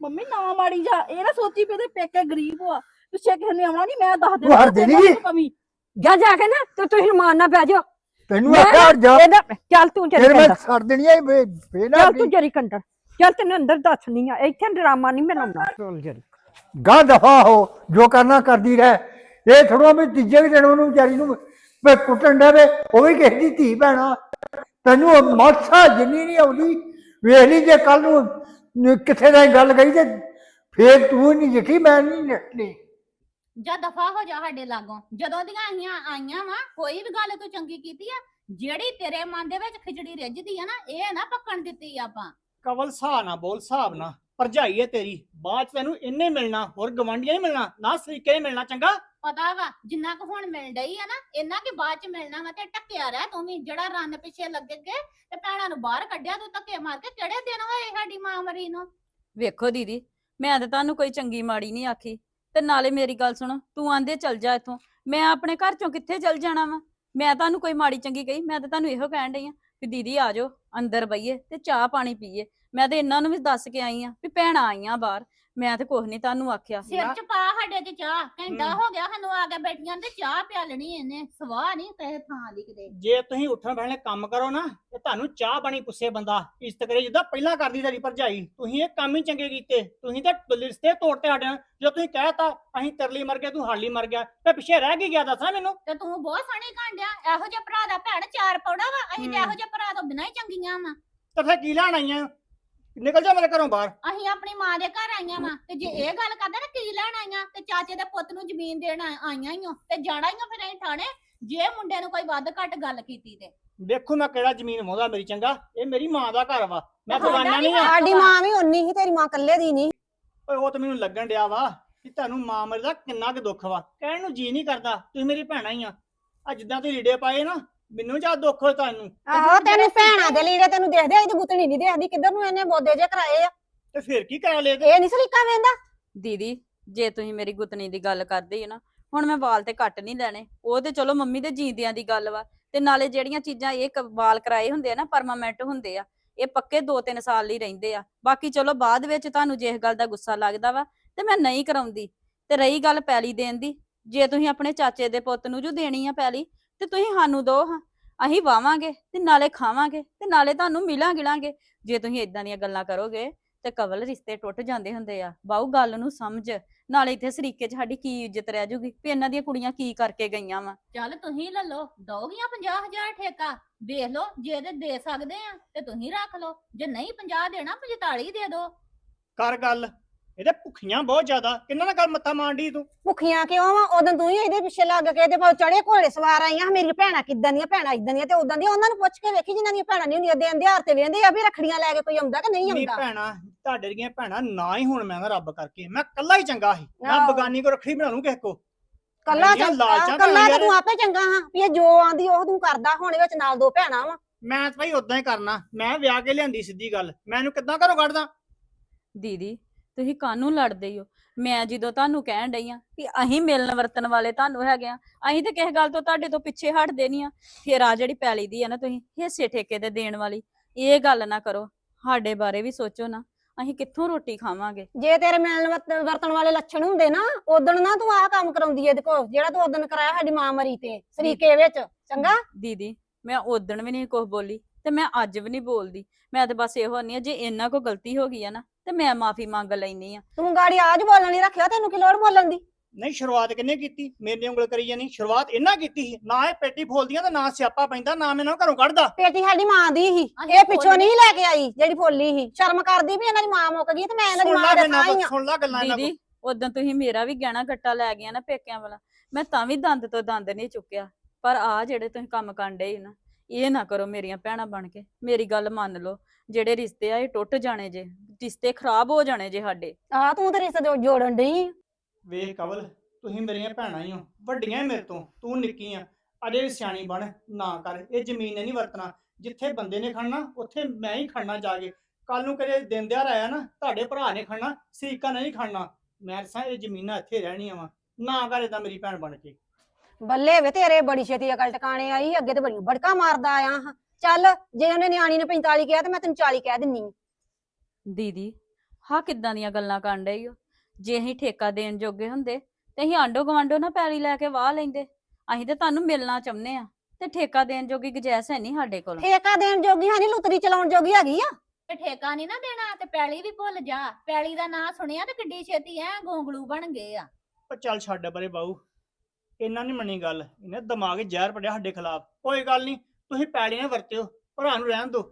Mummy ਨਾ ਮਾੜੀ ਜਾ ਇਹ ਨਾ ਸੋਚੀ ਵੀ ਇਹਦੇ ਪੇਕੇ ਗਰੀਬ ਆ। ਪਿੱਛੇ ਕਿਸੇ ਨੇ ਆਉਣਾ ਨਹੀਂ ਮੈਂ ਦੱਸ ਤੂੰ ਹਰ ਦਿਨ ਹੀ- ਕਮੀ। ਜਾ ਜਾ ਕੇ ਨਾ ਤੇ ਤੁਸੀਂ ਰਮਾਨ ਨਾ ਪੈ ਜਾਓ। ਤੈਨੂੰ ਮੈਂ ਆਖਿਆ ਜਾ। ਇਹਦਾ ਚੱਲ ਤੂੰ ਜਰੀ ਫਿਰ ਮੈਂ ਕੰਦਰ ਛੱਡ ਦੇਣੀ ਐ ਚੱਲ ਤੂੰ ਜਰੀ ਕੰਦਰ ਚੱਲ ਤੈਨੂੰ ਅੰਦਰ ਦੱਸਣੀ ਆ ਇੱਥੇ ਡਰਾਮਾ ਨਹੀਂ ਬਣਾਉਣਾ ਚੱਲ ਜਰੀ ਗਾਂ ਦਫਾ ਹੋ ਜੋ ਕਰਨਾ ਕਰਦੀ ਰਹਿ। ਇਹ ਥੋੜਾ ਵੀ ਤੀਜੇ ਕੁ ਦਿਨ ਉਹਨੂੰ ਵਿਚਾਰੀ ਨੂੰ ਵੇ ਕੁੱਟਣ ਦੇ ਵੇ ਉਹ ਵੀ ਕਿਸੇ ਦੀ ਧੀ ਭੈਣਾ ਤੈਨੂੰ ਉਹ ਮਾਸਾ ਜਿੰਨੀ ਨਹੀਂ ਆਉਂਦੀ ਵੇਖ ਲਈ ਜੇ ਕੱਲ ਨੂੰ ਨ- ਕਿੱਥੇ ਦਾ ਗੱਲ ਗਈ ਤੇ ਫੇਰ ਤੂੰ ਨਹੀਂ ਜਿੱਠੀ ਮੈਂ ਨਹੀਂ ਨਿਕਲੀ ਜਾਂ ਦਫਾ ਹੋ ਜਾ ਸਾਡੇ ਲਾਗੋਂ। ਜਦੋਂ ਦੀਆਂ ਆਈਆਂ ਆਈਆਂ ਵਾ ਕੋਈ ਵੀ ਗੱਲ ਤੂੰ ਚੰਗੀ ਕੀਤੀ ਆ ਜਿਹੜੀ ਤੇਰੇ ਮਨ ਦੇ ਵਿੱਚ ਖਿਚੜੀ ਰਿੱਝਦੀ ਆ ਨਾ ਇਹ ਨਾ ਪੱਕਣ ਦਿੱਤੀ ਆਪਾਂ। ਕਵਲ ਸਾ ਨਾ ਬੋਲ ਹਿਸਾਬ ਨਾ। ਭਰਜਾਈ ਹੈ ਤੇਰੀ ਬਾਅਦ ਚ ਤੈਨੂੰ ਇੰਨੇ ਮਿਲਣਾ ਹੋਰ ਗਵਾਂਢੀਆਂ ਨਹੀਂ ਮਿਲਣਾ ਨਾ ਸਰੀਕੇ ਨਹੀਂ ਮਿਲਣਾ ਚੰਗਾ? ਪਤਾ ਵਾ ਜਿੰਨਾ ਕੁ ਹੁਣ ਮਿਲ ਡਈ ਆ ਨਾ ਇੰਨਾ ਕਿ ਬਾਅਦ ਚ ਮਿਲਣਾ ਵਾ ਤੇ ਟੱਕਿਆ ਰਹਿ ਤੂੰ ਵੀ ਜਿਹੜਾ ਰੰਨ ਪਿੱਛੇ ਲੱਗੇ ਗਏ ਤੇ ਭੈਣਾਂ ਨੂੰ ਬਾਹਰ ਕੱਢਿਆ ਤੂੰ ਧੱਕੇ ਮਾਰ ਕੇ ਕਿਹੜੇ ਦਿਨ ਹੋਏ ਸਾਡੀ ਮਾਂ ਮਰੀ ਨੂੰ? ਵੇਖੋ ਦੀਦੀ ਮੈਂ ਤਾਂ ਤੁਹਾਨੂੰ ਕੋਈ ਚੰਗੀ ਮਾੜੀ ਨਹੀਂ ਆਖੀ ਤੇ ਨਾਲੇ ਮੇਰੀ ਗੱਲ ਸੁਣੋ ਤੂੰ ਆਂਦੇ ਚੱਲ ਜਾ ਇੱਥੋਂ ਮੈਂ ਆਪਣੇ ਘਰ ਚੋਂ ਕਿੱਥੇ ਚੱਲ ਜਾਣਾ ਵਾ? ਮੈਂ ਤੁਹਾਨੂੰ ਕੋਈ ਮਾੜੀ ਚੰਗੀ ਕਹੀ ਮੈਂ ਤਾਂ ਤੁਹਾਨੂੰ ਇਹੋ ਕਹਿਣ ਡਈ ਆ ਵੀ ਦੀਦੀ ਆ ਜਾਓ, ਅੰਦਰ ਬਈਏ ਤੇ ਚਾਹ ਪਾਣੀ ਪੀਏ। ਮੈਂ ਤੇ ਇਹਨਾਂ ਨੂੰ ਵੀ ਦੱਸ ਕੇ ਆਈ ਆ ਵੀ ਭੈਣਾਂ ਆਈਆਂ ਬਾਹਰ। ਮੈਂ ਤੇ ਕੁਝ ਨਹੀਂ ਤੁਹਾਨੂੰ ਆਖਿਆ ਸਿਰ ਚ ਪਾ ਸਾਡੇ ਚ ਚਾਹ ਘੰਟਾ। ਹੋ। ਗਿਆ ਸਾਨੂੰ ਆ ਕੇ ਬੈਠੀਆਂ ਤੇ ਚਾਹ ਪਿਆਲਣੀ ਇਹਨੇ ਸਵਾਹ ਨਹੀਂ ਕਿਸੇ ਥਾਂ ਦੀ ਕਿਤੇ। ਜੇ ਤੁਸੀਂ ਉੱਠਣ ਬਹਿਣੇ ਕੰਮ ਕਰੋ ਨਾ ਤੇ ਤੁਹਾਨੂੰ ਚਾਹ ਪਾਣੀ ਪੁੱਛੇ ਬੰਦਾ ਇੱਜ਼ਤ ਕਰੇ ਜਿੱਦਾਂ ਪਹਿਲਾਂ ਕਰਦੀ ਤੇਰੀ ਭਰਜਾਈ। ਤੁਸੀਂ ਇਹ ਕੰਮ ਹੀ ਚੰਗੇ ਕੀਤੇ ਤੁਸੀਂ ਤਾਂ ਰਿਸ਼ਤੇ ਤੋੜਤੇ ਸਾਡੇ ਨਾਲ ਜਦੋਂ ਤੁਸੀਂ ਕਹਿਤਾ ਅਸੀਂ ਤਰਲੀ ਮਰ ਗਿਆ ਤੂੰ ਹਾਲੀ ਮਰ ਗਿਆ। ਤੇ ਪਿੱਛੇ ਰਹਿ ਕੀ ਗਿਆ ਦੱਸਣਾ ਮੈਨੂੰ। ਤੇ ਤੂੰ ਬਹੁਤ ਸੋਹਣੀ ਕਾਂਡਿਆ ਇਹੋ ਜਿਹਾ ਭਰਾ ਦਾ ਭੈਣ ਚਾਰ ਪੌੜਾ ਵਾ ਅਸੀਂ ਤੇ। ਇਹੋ ਜਿਹੇ ਭਰਾ ਤੋਂ ਬਿਨਾਂ ਹੀ ਚੰਗੀਆਂ ਵਾ। ਤੇ ਫਿਰ ਕੀ ਲੈਣ ਆਈਆਂ? ਨਿਕਲ ਜਾ ਮੇਰੇ ਘਰੋਂ ਬਾਹਰ। ਅਸੀਂ ਆਪਣੀ ਮਾਂ ਦੇ ਘਰ ਆਈਆਂ ਵਾ ਤੇ ਜੇ ਇਹ ਗੱਲ ਕਰਦੇ ਨਾ ਕੀ ਲੈਣ ਆਈਆਂ ਤੇ ਚਾਚੇ ਦੇ ਪੁੱਤ ਨੂੰ ਜ਼ਮੀਨ ਦੇਣ ਆ- ਆਈਆਂ ਹੀ ਓ ਤੇ ਜਾਣਾ ਹੀ ਓ ਫਿਰ ਅਸੀਂ ਥਾਣੇ ਜੇ ਮੁੰਡੇ ਨੂੰ ਕੋਈ ਵੱਧ ਘੱਟ ਗੱਲ ਕੀਤੀ ਤੇ। ਵੇਖੋ ਮੈਂ ਕਿਹੜਾ ਜ਼ਮੀਨ ਮੋਦਾ ਮੇਰੀ ਚੰਗਾ ਇਹ ਮੇਰੀ ਮਾਂ ਦਾ ਘਰ ਵਾ ਮੈਂ ਤੁਹਾਡਾ ਨਹੀਂ ਆ। ਸਾਡੀ ਮਾਂ ਵੀ ਉਨੀ ਹੀ ਤੇਰੀ ਮਾਂ ਇਕੱਲੇ ਦੀ ਨਹੀਂ ਓਏ ਉਹ ਤਾਂ ਮੈਨੂੰ ਲੱਗਣ ਡਿਆ ਵਾ ਕਿ ਤੁਹਾਨੂੰ ਮਾਂ ਮਰੇ ਦਾ ਕਿੰਨਾ ਕੁ ਦੁੱਖ ਵਾ। ਕਹਿਣ ਨੂੰ ਜੀ ਨਹੀਂ ਕਰਦਾ ਤੁਸੀਂ ਮੇਰੀ ਭੈਣਾਂ ਹੀ ਆ। ਆ ਜਿੱਦਾਂ ਤੁਸੀਂ ਲੀੜੇ ਪਾਏ ਨਾ ਮੈਨੂੰ ਜਾਂ ਦੁੱਖ ਹੋਇਆ ਤੁਹਾਨੂੰ। ਆਹੋ ਤੈਨੂੰ ਭੈਣਾਂ ਦੇ ਲੀੜੇ ਤੈਨੂੰ ਦੇਖਦੇ ਆ ਇਹ ਗੁੱਤਣੀ ਨਹੀਂ ਦੇਖਦੀ ਕਿੱਧਰ ਨੂੰ ਇਹਨੇ ਬੋਦੇ ਜੇ ਕਰਾਏ ਆ? ਤੇ ਫਿਰ ਕੀ ਕਰਾ ਲਏ ਤੇ ਇਹ ਨਹੀਂ ਸਲੀਕਾ ਵੇਂਦਾ? ਦੀਦੀ ਜੇ ਤੁਸੀਂ ਮੇਰੀ ਗੁੱਤਣੀ ਦੀ ਗੱਲ ਕਰਦੇ ਹੋ ਨਾ ਹੁਣ ਮੈਂ ਵਾਲ ਤੇ ਕੱਟ ਨਹੀਂ ਲੈਣੇ। ਉਹ ਤੇ ਚਲੋ ਮੰਮੀ ਦੇ ਜੀਂਦਿਆਂ ਦੀ ਗੱਲ ਵਾ। ਤੇ ਨਾਲੇ ਜਿਹੜੀਆਂ ਚੀਜ਼ਾਂ ਇਹ ਕ- ਵਾਲ ਕਰਾਏ ਹੁੰਦੇ ਆ ਨਾ ਪਰਮਾਨੈਂਟ ਹੁੰਦੇ ਆ ਇਹ ਪੱਕੇ 2-3 ਸਾਲ ਲਈ ਰਹਿੰਦੇ ਆ। ਬਾਕੀ ਚਲੋ ਬਾਅਦ ਵਿੱਚ ਤੁਹਾਨੂੰ ਜੇ ਇਸ ਗੱਲ ਦਾ ਗੁੱਸਾ ਲੱਗਦਾ ਵਾ ਤੇ ਮੈਂ ਨਹੀਂ ਕਰਾਉਂਦੀ। ਤੇ ਰਹੀ ਗੱਲ ਪੈਲੀ ਦੇਣ ਦੀ ਜੇ ਤੁਸੀਂ ਆਪਣੇ ਚਾਚੇ ਦੇ ਪੁੱਤ ਨੂੰ ਜੋ ਦੇਣੀ ਆ ਪੈਲੀ ਤੇ ਤੁਸੀਂ ਸਾਨੂੰ ਦੋ ਹਾਂ। ਅਸੀਂ ਵਾਵਾਂਗੇ ਤੇ ਨਾਲੇ ਖਾਵਾਂਗੇ ਤੇ ਨਾਲੇ ਤੁਹਾਨੂੰ ਮਿਲਾਂ ਗਿਲਾਂਗੇ। ਜੇ ਤੁਸੀਂ ਇਦਾਂ ਦੀਆਂ ਗੱਲਾਂ ਕਰੋਗੇ ਤੇ ਕਵਲ ਰਿਸ਼ਤੇ ਟੁੱਟ ਜਾਂਦੇ ਹੁੰਦੇ ਆ। ਬਾਊ ਗੱਲ ਨੂੰ ਸਮਝ। ਨਾਲੇ ਇੱਥੇ ਸਰੀਕੇ 'ਚ ਸਾਡੀ ਕੀ ਇੱਜ਼ਤ ਰਹਿ ਜੂਗੀ ਵੀ ਇਹਨਾਂ ਦੀਆਂ ਕੁੜੀਆਂ ਕੀ ਕਰਕੇ ਗਈਆਂ ਵਾ। ਚੱਲ ਤੁਸੀਂ ਲੈ ਲਓ ਦੋਗੀਆਂ 50000 ਠੇਕਾ। ਵੇਖ ਲਓ ਜੇ ਤੇ ਦੇ ਸਕਦੇ ਆ ਤੇ ਤੁਸੀਂ ਰੱਖ ਲਓ। ਜੇ ਨਹੀਂ 50 ਦੇਣਾ 45 ਦੇ ਦਿਓ ਕਰ ਗੱਲ। ਇਹਦੇ ਭੁੱਖੀਆਂ ਬਹੁਤ ਜ਼ਿਆਦਾ। ਕਿੰਨਾ ਨਾਲ ਗੱਲ ਮੱਥਾ ਮਾਰਦੀ ਤੂੰ? ਭੁੱਖੀਆਂ ਕਿਉਂ ਵਾ? ਉਦੋਂ ਤੂੰ ਹੀ ਇਹਦੇ ਪਿੱਛੇ ਲੱਗ ਕੇ ਇਹਦੇ ਪਾਉ ਚੜੇ ਘੋੜੇ ਸਵਾਰ ਆਈਆਂ। ਮੇਰੀ ਭੈਣਾਂ ਕਿੱਦਾਂ ਦੀਆਂ ਭੈਣਾਂ ਇਦਾਂ ਦੀਆਂ ਤੇ ਉਦਾਂ ਦੀਆਂ ਉਹਨਾਂ ਨੂੰ ਪੁੱਛ ਕੇ ਵੇਖੀ ਜਿਨ੍ਹਾਂ ਦੀਆਂ ਭੈਣਾਂ ਨਹੀਂ ਹੁੰਦੀਆਂ। ਦੇਣ ਦਿਹਾੜ ਤੇ ਵੇਂਦੇ ਆ ਵੀ ਰਖੜੀਆਂ ਲੈ ਕੇ ਕੋਈ ਆਉਂਦਾ ਕਿ ਨਹੀਂ ਨਹੀਂ ਆਉਂਦਾ? ਭੈਣਾ ਤੁਹਾਡੇ ਦੀਆਂ ਭੈਣਾਂ ਨਾ ਹੀ ਹੁਣ ਮੈਂ ਨਾ ਰੱਬ ਕਰਕੇ। ਮੈਂ ਕੱਲਾ ਹੀ ਚੰਗਾ ਸੀ। ਮੈਂ ਆਹੋ। ਬਗਾਨੀ ਕੋ ਰੱਖੜੀ ਬਣਾ ਲੂੰ ਕਿਸੇ ਕੋ। ਕੱਲਾ ਚੰਗਾ ਲਾਲਚਾਂ ਕੱਲਾ ਤਾਂ ਤਾਂ ਯਾਰ। ਤੂੰ ਆਪੇ ਚੰਗਾ ਹਾਂ ਵੀ ਇਹ ਜੋ ਆਂਦੀ ਉਹ ਤੂੰ ਕਰਦਾ। ਹੁਣ ਵਿੱਚ ਨਾਲ ਦੋ ਭੈਣਾਂ ਵਾ। ਮੈਂ ਤਾਂ ਭਾਈ ਉਦਾਂ ਹੀ ਕਰਨਾ। ਮੈਂ ਵਿਆਹ ਕੇ ਲਿਆਂਦੀ ਸਿੱਧੀ ਗੱਲ। ਮੈਂ ਇਹਨੂੰ ਕਿੱਦਾਂ ਘਰੋਂ ਕੱਢਦਾ? ਦੀਦੀ ਤੁਸੀਂ ਕਾਹਨੂੰ ਲੜਦੇ ਹੋ ਮੈਂ ਜਦੋਂ ਤੁਹਾਨੂੰ ਕਹਿਣ ਡਈ ਆ ਕਿ ਅਸੀਂ ਮਿਲਣ ਵਰਤਨ ਵਾਲੇ ਤੁਹਾਨੂੰ ਹੈਗੇ ਆ ਅਸੀਂ ਤੇ ਕਿਸੇ ਗੱਲ ਤੋਂ ਤੁਹਾਡੇ ਤੋਂ ਪਿੱਛੇ ਹਟਦੇ ਨਹੀਂ ਆ। ਫਿਰ ਆ ਜਿਹੜੀ ਪੈਲੀ ਦੀ ਆ ਨਾ ਤੁਸੀਂ ਹਿੱਸੇ ਠੇਕੇ ਤੇ ਦੇਣ ਵਾਲੀ ਇਹ ਗੱਲ ਨਾ ਕਰੋ। ਸਾਡੇ ਬਾਰੇ ਵੀ ਸੋਚੋ ਨਾ ਅਸੀਂ ਕਿੱਥੋਂ ਰੋਟੀ ਖਾਵਾਂਗੇ? ਜੇ ਤੇਰੇ ਮਿਲਣ ਵਰਤ- ਵਰਤਣ ਵਾਲੇ ਲੱਛਣ ਹੁੰਦੇ ਨਾ ਉਦੋਂ ਨਾ ਤੂੰ ਆਹ ਕੰਮ ਕਰਾਉਂਦੀ ਇਹਦੇ ਕੋਲ ਜਿਹੜਾ ਤੂੰ ਉਦੋਂ ਕਰਾਇਆ ਸਾਡੀ ਮਾਂ ਮਰੀ ਤੇ ਸਰੀਕੇ ਵਿੱਚ ਚੰਗਾ? ਦੀਦੀ ਮੈਂ ਉਦਣ ਵੀ ਨਹੀਂ ਕੁਝ ਬੋਲੀ ਤੇ ਮੈਂ ਅੱਜ ਵੀ ਨਹੀਂ ਬੋਲਦੀ। ਮੈਂ ਤੇ ਬਸ ਇਹੋ ਨਹੀਂ ਆ ਜੇ ਇਹਨਾਂ ਕੋ ਗਲਤੀ ਹੋ ਗਈ ਆ ਨਾ ਤੇ ਮੈਂ ਮਾਫੀ ਮੰਗ ਲੈਣੀ ਆ ਤੂੰ ਗਾੜੀ ਆਜ ਬੋਲਣ ਲਈ ਰੱਖਿਆ ਤੈਨੂੰ ਕੀ ਲੋੜ ਬੋਲਣ ਦੀ? ਨਹੀਂ ਸ਼ੁਰੂਆਤ ਕਿੰਨੇ ਕੀਤੀ? ਮੇਰੇ ਉਂਗਲ ਕਰੀ ਜਾਨੀ। ਸ਼ੁਰੂਆਤ ਇਹਨਾਂ ਕੀਤੀ ਸੀ। ਨਾ ਇਹ ਪੇਟੀ ਫੋਲਦੀਆਂ ਤੇ ਨਾ ਸਿਆਪਾ ਪੈਂਦਾ ਨਾ ਮੈਂ ਇਹਨਾਂ ਨੂੰ ਘਰੋਂ ਕੱਢਦਾ। ਪੇਟੀ ਸਾਡੀ ਮਾਂ ਦੀ ਹੀ ਇਹ ਪਿੱਛੋਂ ਨਹੀਂ। ਲੈ ਕੇ ਆਈ ਜਿਹੜੀ ਫੋਲੀ ਸੀ। ਸ਼ਰਮ ਕਰਦੀ ਵੀ ਇਹਨਾਂ ਦੀ ਮਾਂ ਮੁੱਕ ਗਈ ਤੇ ਮੈਂ ਇਹਨਾਂ ਦੀ ਮਾਂ ਦੇ ਥਾਂ ਹੀ ਆ। ਸੁਣ ਲਾ ਗੱਲਾਂ ਇਹਨਾਂ ਦੀਦੀ ਉਦੋਂ ਤੁਸੀਂ ਮੇਰਾ ਵੀ ਗਹਿਣਾ ਗੱਟਾ ਲੈ ਗਿਆ ਨਾ ਪੇਕਿਆਂ ਵਾਲਾ। ਮੈਂ ਤਾਂ ਵੀ ਦੰਦ ਤੋਂ ਦੰਦ ਨਹੀਂ ਚੁੱਕਿਆ। ਪਰ ਆ ਜਿਹੜੇ ਤੁਸੀਂ ਕੰਮ ਕਰਦੇ ਨਾ ਇਹ ਨਾ ਕਰੋ ਮੇਰੀਆਂ ਭੈਣਾਂ ਬਣ ਕੇ। ਮੇਰੀ ਗੱਲ ਮੰਨ ਲਓ। ਜਿਹੜੇ ਰਿਸ਼ਤੇ ਆ ਇਹ ਟੁੱਟ ਜਾਣੇ ਜੇ ਰਿਸ਼ਤੇ ਖਰਾਬ ਹੋ ਜਾਣੇ ਜੇ ਸਾਡੇ। ਆ ਤੂੰ ਤੇ ਰਿਸ਼ਤੇ ਜੋ- ਜੋੜਨ ਡਈ ਆਂ। ਵੇਖ ਕਵਲ ਤੁਸੀਂ ਮੇਰੀਆਂ ਭੈਣਾਂ ਹੀ ਹੋ ਵੱਡੀਆਂ ਹੀ ਮੇਰੇ ਤੋਂ ਤੂੰ ਨਿੱਕੀ ਆ ਅਜੇ ਵੀ ਸਿਆਣੀ ਬਣ ਨਾ ਕਰ ਇਹ ਜ਼ਮੀਨ ਨੇ ਨਹੀਂ ਵਰਤਣਾ ਜਿੱਥੇ ਬੰਦੇ ਨੇ ਖੜਨਾ ਉੱਥੇ ਮੈਂ ਹੀ ਖੜਨਾ ਜਾ ਕੇ। ਕੱਲ ਨੂੰ ਕਦੇ ਦਿਨ ਦਿਹਾੜ ਆਇਆ ਨਾ ਤੁਹਾਡੇ ਭਰਾ ਨੇ ਖੜਨਾ ਸੀਕਾ ਨਹੀਂ ਖੜਨਾ ਮੈਂ ਸਾਂ ਇਹ ਜ਼ਮੀਨਾਂ ਇੱਥੇ ਰਹਿਣੀਆਂ ਵਾ ਨਾ ਕਰ ਏਦਾਂ ਮੇਰੀ ਭੈਣ ਬਣ ਕੇ। ਬੱਲੇ ਵੇ ਤੇਰੇ ਬੜੀ ਛੇਤੀ ਅਕਲ ਟਿਕਾਣੇ ਆਈ ਅੱਗੇ ਤੇ ਬੜੀਆਂ ਬੜਕਾ ਮਾਰਦਾ ਆਇਆ ਹਾਂ। ਚੱਲ ਜੇ ਉਹਨੇ ਨਿਆਣੀ ਨੇ 45 ਕਿਹਾ ਤੇ ਮੈਂ ਤੈਨੂੰ 40 ਕਹਿ ਦਿੰਨੀ ਆਂ। ਦੀਦੀ ਹਾਂ ਕਿੱਦਾਂ ਦੀਆਂ ਗੱਲਾਂ ਕਰਨ ਡਈ ਓ? ਜੇ ਅਸੀਂ ਠੇਕਾ ਦੇਣ ਜੋਗੇ ਹੁੰਦੇ ਤੇ ਅਸੀਂ ਆਂਡੋ ਗਵਾਂਡੋ ਨਾ ਪੈਲੀ ਲੈ ਕੇ ਵਾਹ ਲੈਂਦੇ। ਅਸੀਂ ਤੇ ਤੁਹਾਨੂੰ ਮਿਲਣਾ ਚਾਹੁੰਦੇ ਆ ਤੇ ਠੇਕਾ ਦੇਣ ਜੋਗੀ ਗੁੰਜਾਇਸ਼ ਹੈ ਨਹੀਂ ਸਾਡੇ ਕੋਲ। ਠੇਕਾ ਦੇਣ ਜੋਗੀ ਹਾਂ ਨਹੀਂ ਲੁਤਰੀ ਚਲਾਉਣ ਜੋਗੀ ਹੈਗੀ ਆ। ਤੇ ਠੇਕਾ ਨਹੀਂ ਨਾ ਦੇਣਾ ਤੇ ਪੈਲੀ ਵੀ ਭੁੱਲ ਜਾ। ਪੈਲੀ ਦਾ ਨਾਂ ਸੁਣਿਆ ਤੇ ਕਿੱਡੀ ਛੇਤੀ ਐ ਗੋਂਗਲੂ ਬਣ ਗਏ ਆ। ਪਰ ਚੱਲ ਛੱਡ ਪਰੇ ਬਾਊ ਇਹਨਾਂ ਨਹੀਂ ਮੰਨੀ ਗੱਲ। ਇਹਨੇ ਦਿਮਾਗ 'ਚ ਜ਼ਹਿਰ ਪੜਿਆ ਸਾਡੇ ਖਿਲਾਫ। ਕੋਈ ਗੱਲ ਨਹੀਂ ਤੁਸੀਂ ਪੈਲੀਆਂ ਵਰਤਿਓ ਭਰਾ ਨੂੰ ਰਹਿਣ ਦਿਓ।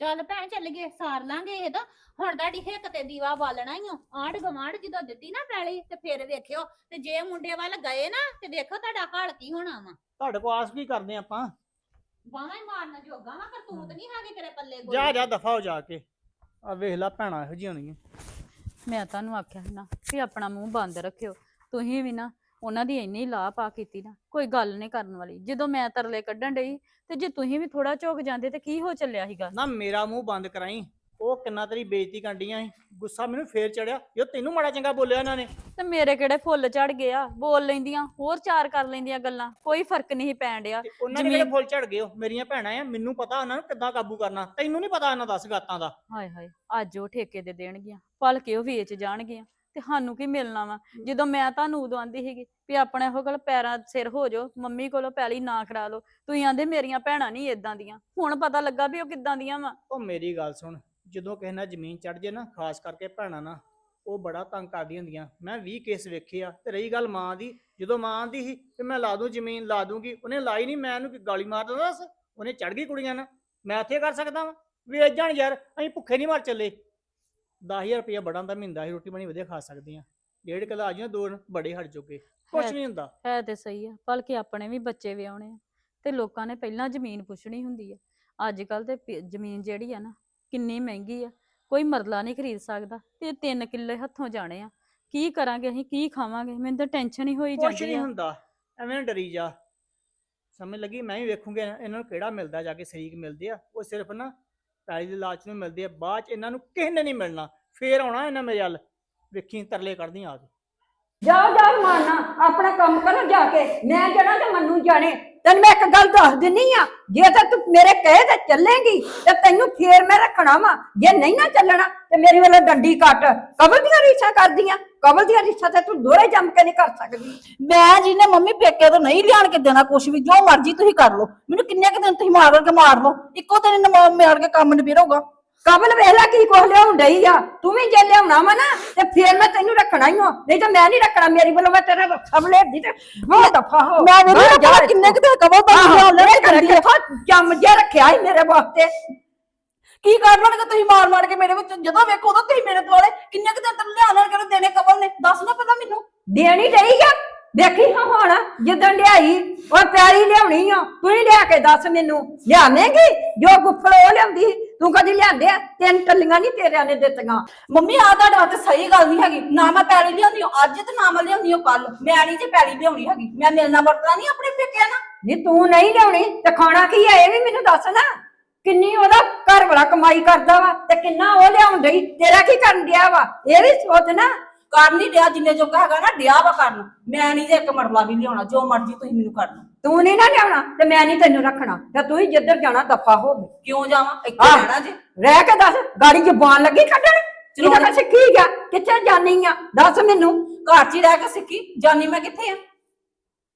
ਚੱਲ ਭੈਣ ਚੱਲ ਗਏ ਸਾਰ ਲਾਂਗੇ ਇਹ ਤਾਂ। ਹੁਣ ਤੁਹਾਡੀ ਹਿੱਕ ਤੇ ਦੀਵਾ ਬਾਲਣਾ ਹੀ ਆਂਢ ਗਵਾਂਢ ਜਦੋਂ ਦਿੱਤੀ ਨਾ ਪੈਲੀ ਤੇ ਫਿਰ ਵੇਖਿਓ। ਤੇ ਜੇ ਮੁੰਡੇ ਵੱਲ ਗਏ ਨਾ ਤੇ ਦੇਖੋ ਤੁਹਾਡਾ ਹਾਲ ਕੀ ਹੋਣਾ ਵਾ। ਤੁਹਾਡੇ ਕੋਲ ਆਸ ਕੀ ਕਰਦੇ ਆਪਾਂ? ਬਾਹਾਂ ਹੀ ਮਾਰਨ ਜੋਗਾ ਵਾ ਕਰਤੂਤ ਨਹੀਂ ਹੈਗੀ ਤੇਰੇ ਪੱਲੇ ਕੋਈ। ਜਾ ਜਾ ਦਫਾ ਹੋ ਜਾ ਕੇ। ਆ ਵੇਖ ਲੈ ਭੈਣਾਂ ਇਹੋ ਜਿਹੀਆਂ ਹੋਣਗੀਆਂ ਮੈਂ ਤੁਹਾਨੂੰ ਆਖਿਆ ਸੀ ਨਾ ਵੀ ਆਪਣਾ ਮੂੰਹ ਬੰਦ ਰੱਖਿਓ। ਤੁਸੀਂ ਵੀ ਨਾ ਉਹਨਾਂ ਦੀ ਇੰਨੀ ਲਾਹ ਪਾ ਕੀਤੀ ਨਾ ਕੋਈ ਗੱਲ ਨਹੀਂ ਕਰਨ ਵਾਲੀ। ਜਦੋਂ ਮੈਂ ਤਰਲੇ ਕੱਢਣ ਡਈ ਤੇ ਜੇ ਤੁਸੀਂ ਵੀ ਥੋੜਾ ਝੁਕ ਜਾਂਦੇ ਤੇ ਕੀ ਹੋ ਚੱਲਿਆ ਸੀਗਾ? ਨਾ ਮੇਰਾ ਮੂੰਹ ਬੰਦ ਕਰਾਈ। ਉਹ ਕਿੰਨਾ ਤੇਰੀ ਬੇਇੱਜ਼ਤੀ ਕੰਡੀਆਂ ਸੀ। ਗੁੱਸਾ ਮੈਨੂੰ ਫੇਰ ਚੜਿਆ। ਜੋ ਤੈਨੂੰ ਮਾੜਾ ਚੰਗਾ ਬੋਲਿਆ ਇਹਨਾਂ ਨੇ। ਤੇ ਮੇਰੇ ਕਿਹੜੇ ਫੁੱਲ ਝੜ ਗਏ ਆ? ਬੋਲ ਲੈਂਦੀਆਂ ਹੋਰ ਚਾਰ ਕਰ ਲੈਂਦੀਆਂ ਗੱਲਾਂ। ਕੋਈ ਫ਼ਰਕ ਨਹੀਂ ਪੈਣ ਡਿਆ। ਤੇ ਉਹਨਾਂ ਨੇ ਮੇਰੇ ਜ਼ਮੀਨ- ਫੁੱਲ ਝੜ ਗਏ? ਉਹ ਮੇਰੀਆਂ ਭੈਣਾਂ ਆ ਮੈਨੂੰ ਪਤਾ ਉਹਨਾਂ ਨੂੰ ਕਿੱਦਾਂ ਕਾਬੂ ਕਰਨਾ। ਤੈਨੂੰ ਨਹੀਂ ਪਤਾ ਇਹਨਾਂ ਦਸ ਗਾਤਾਂ ਦਾ। ਹਾਏ ਹਾਏ ਅੱਜ ਉਹ ਠੇਕੇ ਦੇ ਦੇਣਗੀਆਂ। ਭਲ ਕੇ ਉਹ ਵੇਚ ਜਾਣਗੀਆਂ। ਤੇ ਸਾਨੂੰ ਕੀ ਮਿਲਣਾ ਵਾ? ਜਦੋਂ ਮੈਂ ਤੁਹਾਨੂੰ ਉਦੋਂ ਆਂਦੀ ਸੀਗੀ ਵੀ ਆਪਣੇ ਉਹ ਕੋਲ ਪੈਰਾਂ ਸਿਰ ਹੋ ਜਾਓ ਮੰਮੀ ਕੋਲੋਂ ਪੈਲੀ ਨਾ ਕਰਾ ਲਓ ਤੁਸੀਂ ਆਂਦੇ ਮੇਰੀਆਂ ਭੈਣਾਂ ਨਹੀਂ ਇਦਾਂ ਦੀਆਂ। ਹੁਣ ਪਤਾ ਲੱਗਾ ਵੀ ਉਹ ਕਿੱਦਾਂ ਦੀਆਂ ਵਾ। ਉਹ ਮੇਰੀ ਗੱਲ ਸੁਣ ਜਦੋਂ ਕਿਸੇ ਨਾਲ ਜ਼ਮੀਨ ਚੜ ਜੇ ਨਾ ਖਾਸ ਕਰਕੇ ਭੈਣਾਂ ਨਾ ਉਹ ਬੜਾ ਤੰਗ ਕਰਦੀਆਂ ਹੁੰਦੀਆਂ। ਮੈਂ 20 ਕੇਸ ਵੇਖੇ ਆ ਤੇ ਰਹੀ ਗੱਲ ਮਾਂ ਦੀ। ਜਦੋਂ ਮਾਂ ਆਂਦੀ ਸੀ ਕਿ ਮੈਂ ਲਾ ਦੂੰ ਜ਼ਮੀਨ ਲਾ ਦੂੰਗੀ ਉਹਨੇ ਲਾਈ ਨਹੀਂ ਮੈਂ ਉਹਨੂੰ ਗਾਲੀ ਮਾਰ ਦਿੰਦਾ ਉਹਨੇ ਚੜ ਗਈ ਕੁੜੀਆਂ ਨਾਲ। ਮੈਂ ਇੱਥੇ ਕਰ ਸਕਦਾ ਵਾਂ? ਵੇਚ ਜਾਣ ਯਾਰ ਅਸੀਂ ਭੁੱਖੇ ਨਹੀਂ ਮਰ ਚੱਲੇ। 10000 ਰੁਪਇਆ ਬੜਾ ਹੁੰਦਾ ਮਹੀਨਾ ਹੀ ਰੋਟੀ ਬਣੀ ਵਧੀਆ ਖਾ ਸਕਦੇ ਆ ਡੇਢ ਕਿਲੋ ਆ ਜਿਓ ਦੋ ਬੜੇ ਹਟ ਚੁੱਕੇ ਕੁਛ ਹੈ- ਨਹੀਂ ਹੁੰਦਾ। ਹੈ ਤੇ ਸਹੀ ਆ ਭਲ ਕੇ ਆਪਣੇ ਵੀ ਬੱਚੇ ਵਿਆਹੁਣੇ ਆ ਤੇ ਲੋਕਾਂ ਨੇ ਪਹਿਲਾਂ ਜ਼ਮੀਨ ਪੁੱਛਣੀ ਹੁੰਦੀ ਆ। ਅੱਜ ਕੱਲ ਤੇ ਪ- ਜ਼ਮੀਨ ਜਿਹੜੀ ਆ ਨਾ ਕਿੰਨੀ ਮਹਿੰਗੀ ਆ। ਕੋਈ ਮਰਲਾ ਨਹੀਂ ਖਰੀਦ ਸਕਦਾ ਤੇ 3 ਕਿੱਲੇ ਹੱਥੋਂ ਜਾਣੇ ਆ। ਕੀ ਕਰਾਂਗੇ ਅਸੀਂ ਕੀ ਖਾਵਾਂਗੇ? ਮੈਨੂੰ ਤਾਂ ਟੈਨਸ਼ਨ ਹੀ ਹੋਈ ਕੁਛ ਜਾਂਦੀ ਨਹੀਂ ਆ। ਹੁੰਦਾ ਐਵੇਂ ਨਾ ਡਰੀ ਜਾ। ਸਮਝ ਲੱਗੀ? ਮੈਂ ਵੀ ਵੇਖੂੰਗਾ ਇਹਨਾਂ ਨੂੰ ਕਿਹੜਾ ਮਿਲਦਾ ਜਾ ਕੇ ਸ਼ਰੀਕ ਮਿਲਦੇ ਆ। ਉਹ ਸਿਰਫ ਨਾ ਪੈਲੀ ਦੇ ਲਾਲਚ ਨੂੰ ਮਿਲਦੇ ਆ ਬਾਅਦ ਚ ਇਹਨਾਂ ਨੂੰ ਕਿਸੇ ਨੇ ਨਹੀਂ ਮਿਲਣਾ। ਫੇਰ ਆਉਣਾ ਇਹਨਾਂ ਮੇਰੇ ਵੱਲ, ਵੇਖੀ ਤਰਲੇ ਕੱਢਦੀ ਆ ਕੇ। ਜਾਓ ਜਾਓ ਮਾਨਾ ਆਪਣਾ ਕੰਮ ਕਰੋ ਜਾ ਕੇ। ਮੈਂ ਜਾਣਾ ਤੇ ਮੰਨੂ ਜਾਣੇ। ਤੈਨੂੰ ਮੈਂ ਇੱਕ ਗੱਲ ਦੱਸ ਦਿੰਨੀ ਆ, ਜੇ ਤਾਂ ਤੂੰ ਮੇਰੇ ਕਹੇ ਤੇ ਚੱਲੇਂਗੀ, ਤੇ ਤੈਨੂੰ ਫੇਰ ਮੈਂ ਰੱਖਣਾ ਵਾ। ਜੇ ਨਹੀਂ ਨਾ ਚੱਲਣਾ, ਤੇ ਮੇਰੀ ਵੱਲੋਂ ਡੰਡੀ ਕੱਟ। ਕਬਲ ਦੀਆਂ ਰੀਸਾਂ ਕਰਦੀਆਂ। ਕਬਲ ਦੀਆਂ ਰੀਸਾਂ ਤੇ ਤੂੰ ਦੋਰੇ ਜੰਮ ਕੇ ਨਹੀਂ ਕਰ ਸਕਦੀ। ਮੈਂ ਜਿਹਨੇ ਮੰਮੀ ਪੇਕੇ ਤੋਂ ਨਹੀਂ ਲਿਆਣ ਕੇ ਦੇਣਾ ਕੁਛ ਵੀ ਜੋ ਮਰਜ਼ੀ ਤੁਸੀਂ ਕਰ ਲਓ। ਮੈਨੂੰ ਕਿੰਨੇ ਕੁ ਦਿਨ ਤੁਸੀਂ ਮਾਰ ਕੇ ਮਾਰ ਲਓ? ਇੱਕੋ ਦਿਨ ਨਮਾ ਮਾਰ ਕੇ ਕੰਮ ਨਿਬੇੜੋਗਾ ਕਬਲ ਵੇਖ ਲੈ ਕੀ ਕੁਛ ਲਿਆਉਣ ਡਈ ਆ। ਤੂੰ ਵੀ ਜੇ ਲਿਆਉਣਾ ਵਾ ਨਾ ਤੇ ਫੇਰ ਮੈਂ ਤੈਨੂੰ ਰੱਖਣਾ ਹੀ ਹੋ ਨਹੀਂ ਤਾਂ ਮੈਂ ਨਹੀਂ ਰੱਖਣਾ ਮੇਰੀ ਵੱਲੋਂ ਮੈਂ ਤੇਰਾ ਰੱਖਾ ਬਲੇਦੀ ਤੇ ਹੋ ਦਫਾ ਹੋ। ਮੈਂ ਨਹੀਂ ਜਾ ਰੱਖਣਾ ਕਿੰਨੇ ਕੁ ਦਿਨ ਤਾਂ ਆਹੋ, ਲਿਆਉਣ ਲੈ ਜੰਮ ਜਿਹਾ ਰੱਖਿਆ ਸੀ ਮੇਰੇ ਵਾਸਤੇ। ਕੀ ਕਰ ਲੈਣਗੇ ਤੁਸੀਂ ਮਾਰ ਮਾਰ ਕੇ ਮੇਰੇ ਵਿੱਚ ਜਦੋਂ ਵੇਖੋ ਉਦੋਂ ਤੁਸੀਂ ਮੇਰੇ ਦੁਆਲੇ ਕਿੰਨੇ ਕੁ ਦਿਨ ਤੱਕ ਲਿਆਣ ਲੈਣ ਕੇ ਦੇਣੇ ਕਬਲ ਨੇ ਦੱਸ ਨਾ ਪਹਿਲਾਂ ਮੈਨੂੰ। ਦੇਣੀ ਰਹੀ ਆ? ਦੇਖੀ ਹਾਂ ਹੁਣ ਜਿੱਦਣ ਲਿਆਈ ਉਹ ਪਿਆਰੀ ਲਿਆਉਣੀ ਆ। ਤੂੰ ਹੀ ਲਿਆ ਕੇ ਦੱਸ ਮੈਨੂੰ ਲਿਆਵੇਂਗੀ? ਜੋ ਗੁੱਫਲ ਉਹ ਲਿਆਉਂਦੀ ਤੂੰ ਕਦੀ ਲਿਆਂਦੇ ਆ? ਤਿੰਨ ਟੱਲੀਆਂ ਨਹੀਂ ਤੇਰਿਆਂ ਨੇ ਦਿੱਤੀਆਂ। ਮੰਮੀ ਆ ਤੁਹਾਡਾ ਤੇ ਸਹੀ ਗੱਲ ਨਹੀਂ ਹੈਗੀ। ਨਾ ਮੈਂ ਪੈਲੀ ਲਿਆਉਂਦੀ ਹਾਂ ਅੱਜ ਤੇ ਨਾ ਮੈਂ ਲਿਆਉਂਦੀ ਹਾਂ ਕੱਲ ਮੈਂ ਨਹੀਂ ਜੇ ਪੈਲੀ ਲਿਆਉਣੀ ਹੈਗੀ। ਮੈਂ ਮਿਲਣਾ ਵਰਤਣਾ ਨਹੀਂ ਆਪਣੇ ਪੇਕਿਆਂ ਨਾਲ। ਨਹੀਂ ਤੂੰ ਨਹੀਂ ਲਿਆਉਣੀ ਤੇ ਖਾਣਾ ਕੀ ਆ ਇਹ ਵੀ ਮੈਨੂੰ ਦੱਸ ਨਾ। ਕਿੰਨੀ ਉਹਦਾ ਘਰ ਵਾਲਾ ਕਮਾਈ ਕਰਦਾ ਵਾ ਤੇ ਕਿੰਨਾ ਉਹ ਲਿਆਉਣ ਡਈ? ਤੇਰਾ ਕੀ ਕਰਨ ਡਿਆ ਵਾ? ਇਹ ਵੀ ਸੋਚ ਨਾ। ਕਰ ਨਹੀਂ ਡਿਆ ਜਿੰਨੇ ਜੋਗਾ ਹੈਗਾ ਨਾ ਡਿਆ ਵਾ ਕਰਨ। ਮੈਂ ਨਹੀਂ ਇੱਕ ਮਰਲਾ ਵੀ ਲਿਆਉਣਾ ਜੋ ਮਰਜ਼ੀ ਤੁਸੀਂ ਮੈਨੂੰ ਕਰ ਲਓ ਤੂੰ ਨਹੀਂ ਨਾ ਲਿਆਉਣਾ ਤੇ ਮੈਂ ਨਹੀਂ ਤੈਨੂੰ ਰੱਖਣਾ। ਤੇ ਤੂੰ ਹੀ ਜਿੱਧਰ ਜਾਣਾ ਦਫਾ ਹੋ ਕਿਉਂ ਜਾਵਾਂ? ਇੱਥੇ। ਰਹਿਣਾ ਜੇ। ਰਹਿ ਕੇ ਦੱਸ ਗਾੜੀ ਜ਼ਬਾਨ ਲੱਗੀ ਕੱਢਣ? ਚਲੋ। ਸਿੱਖੀ ਗਿਆ ਕਿੱਥੇ ਜਾਣੀ ਆ? ਦੱਸ ਮੈਨੂੰ। ਘਰ 'ਚ ਹੀ ਰਹਿ ਕੇ ਸਿੱਖੀ। ਜਾਨੀ ਮੈਂ ਕਿੱਥੇ ਆ?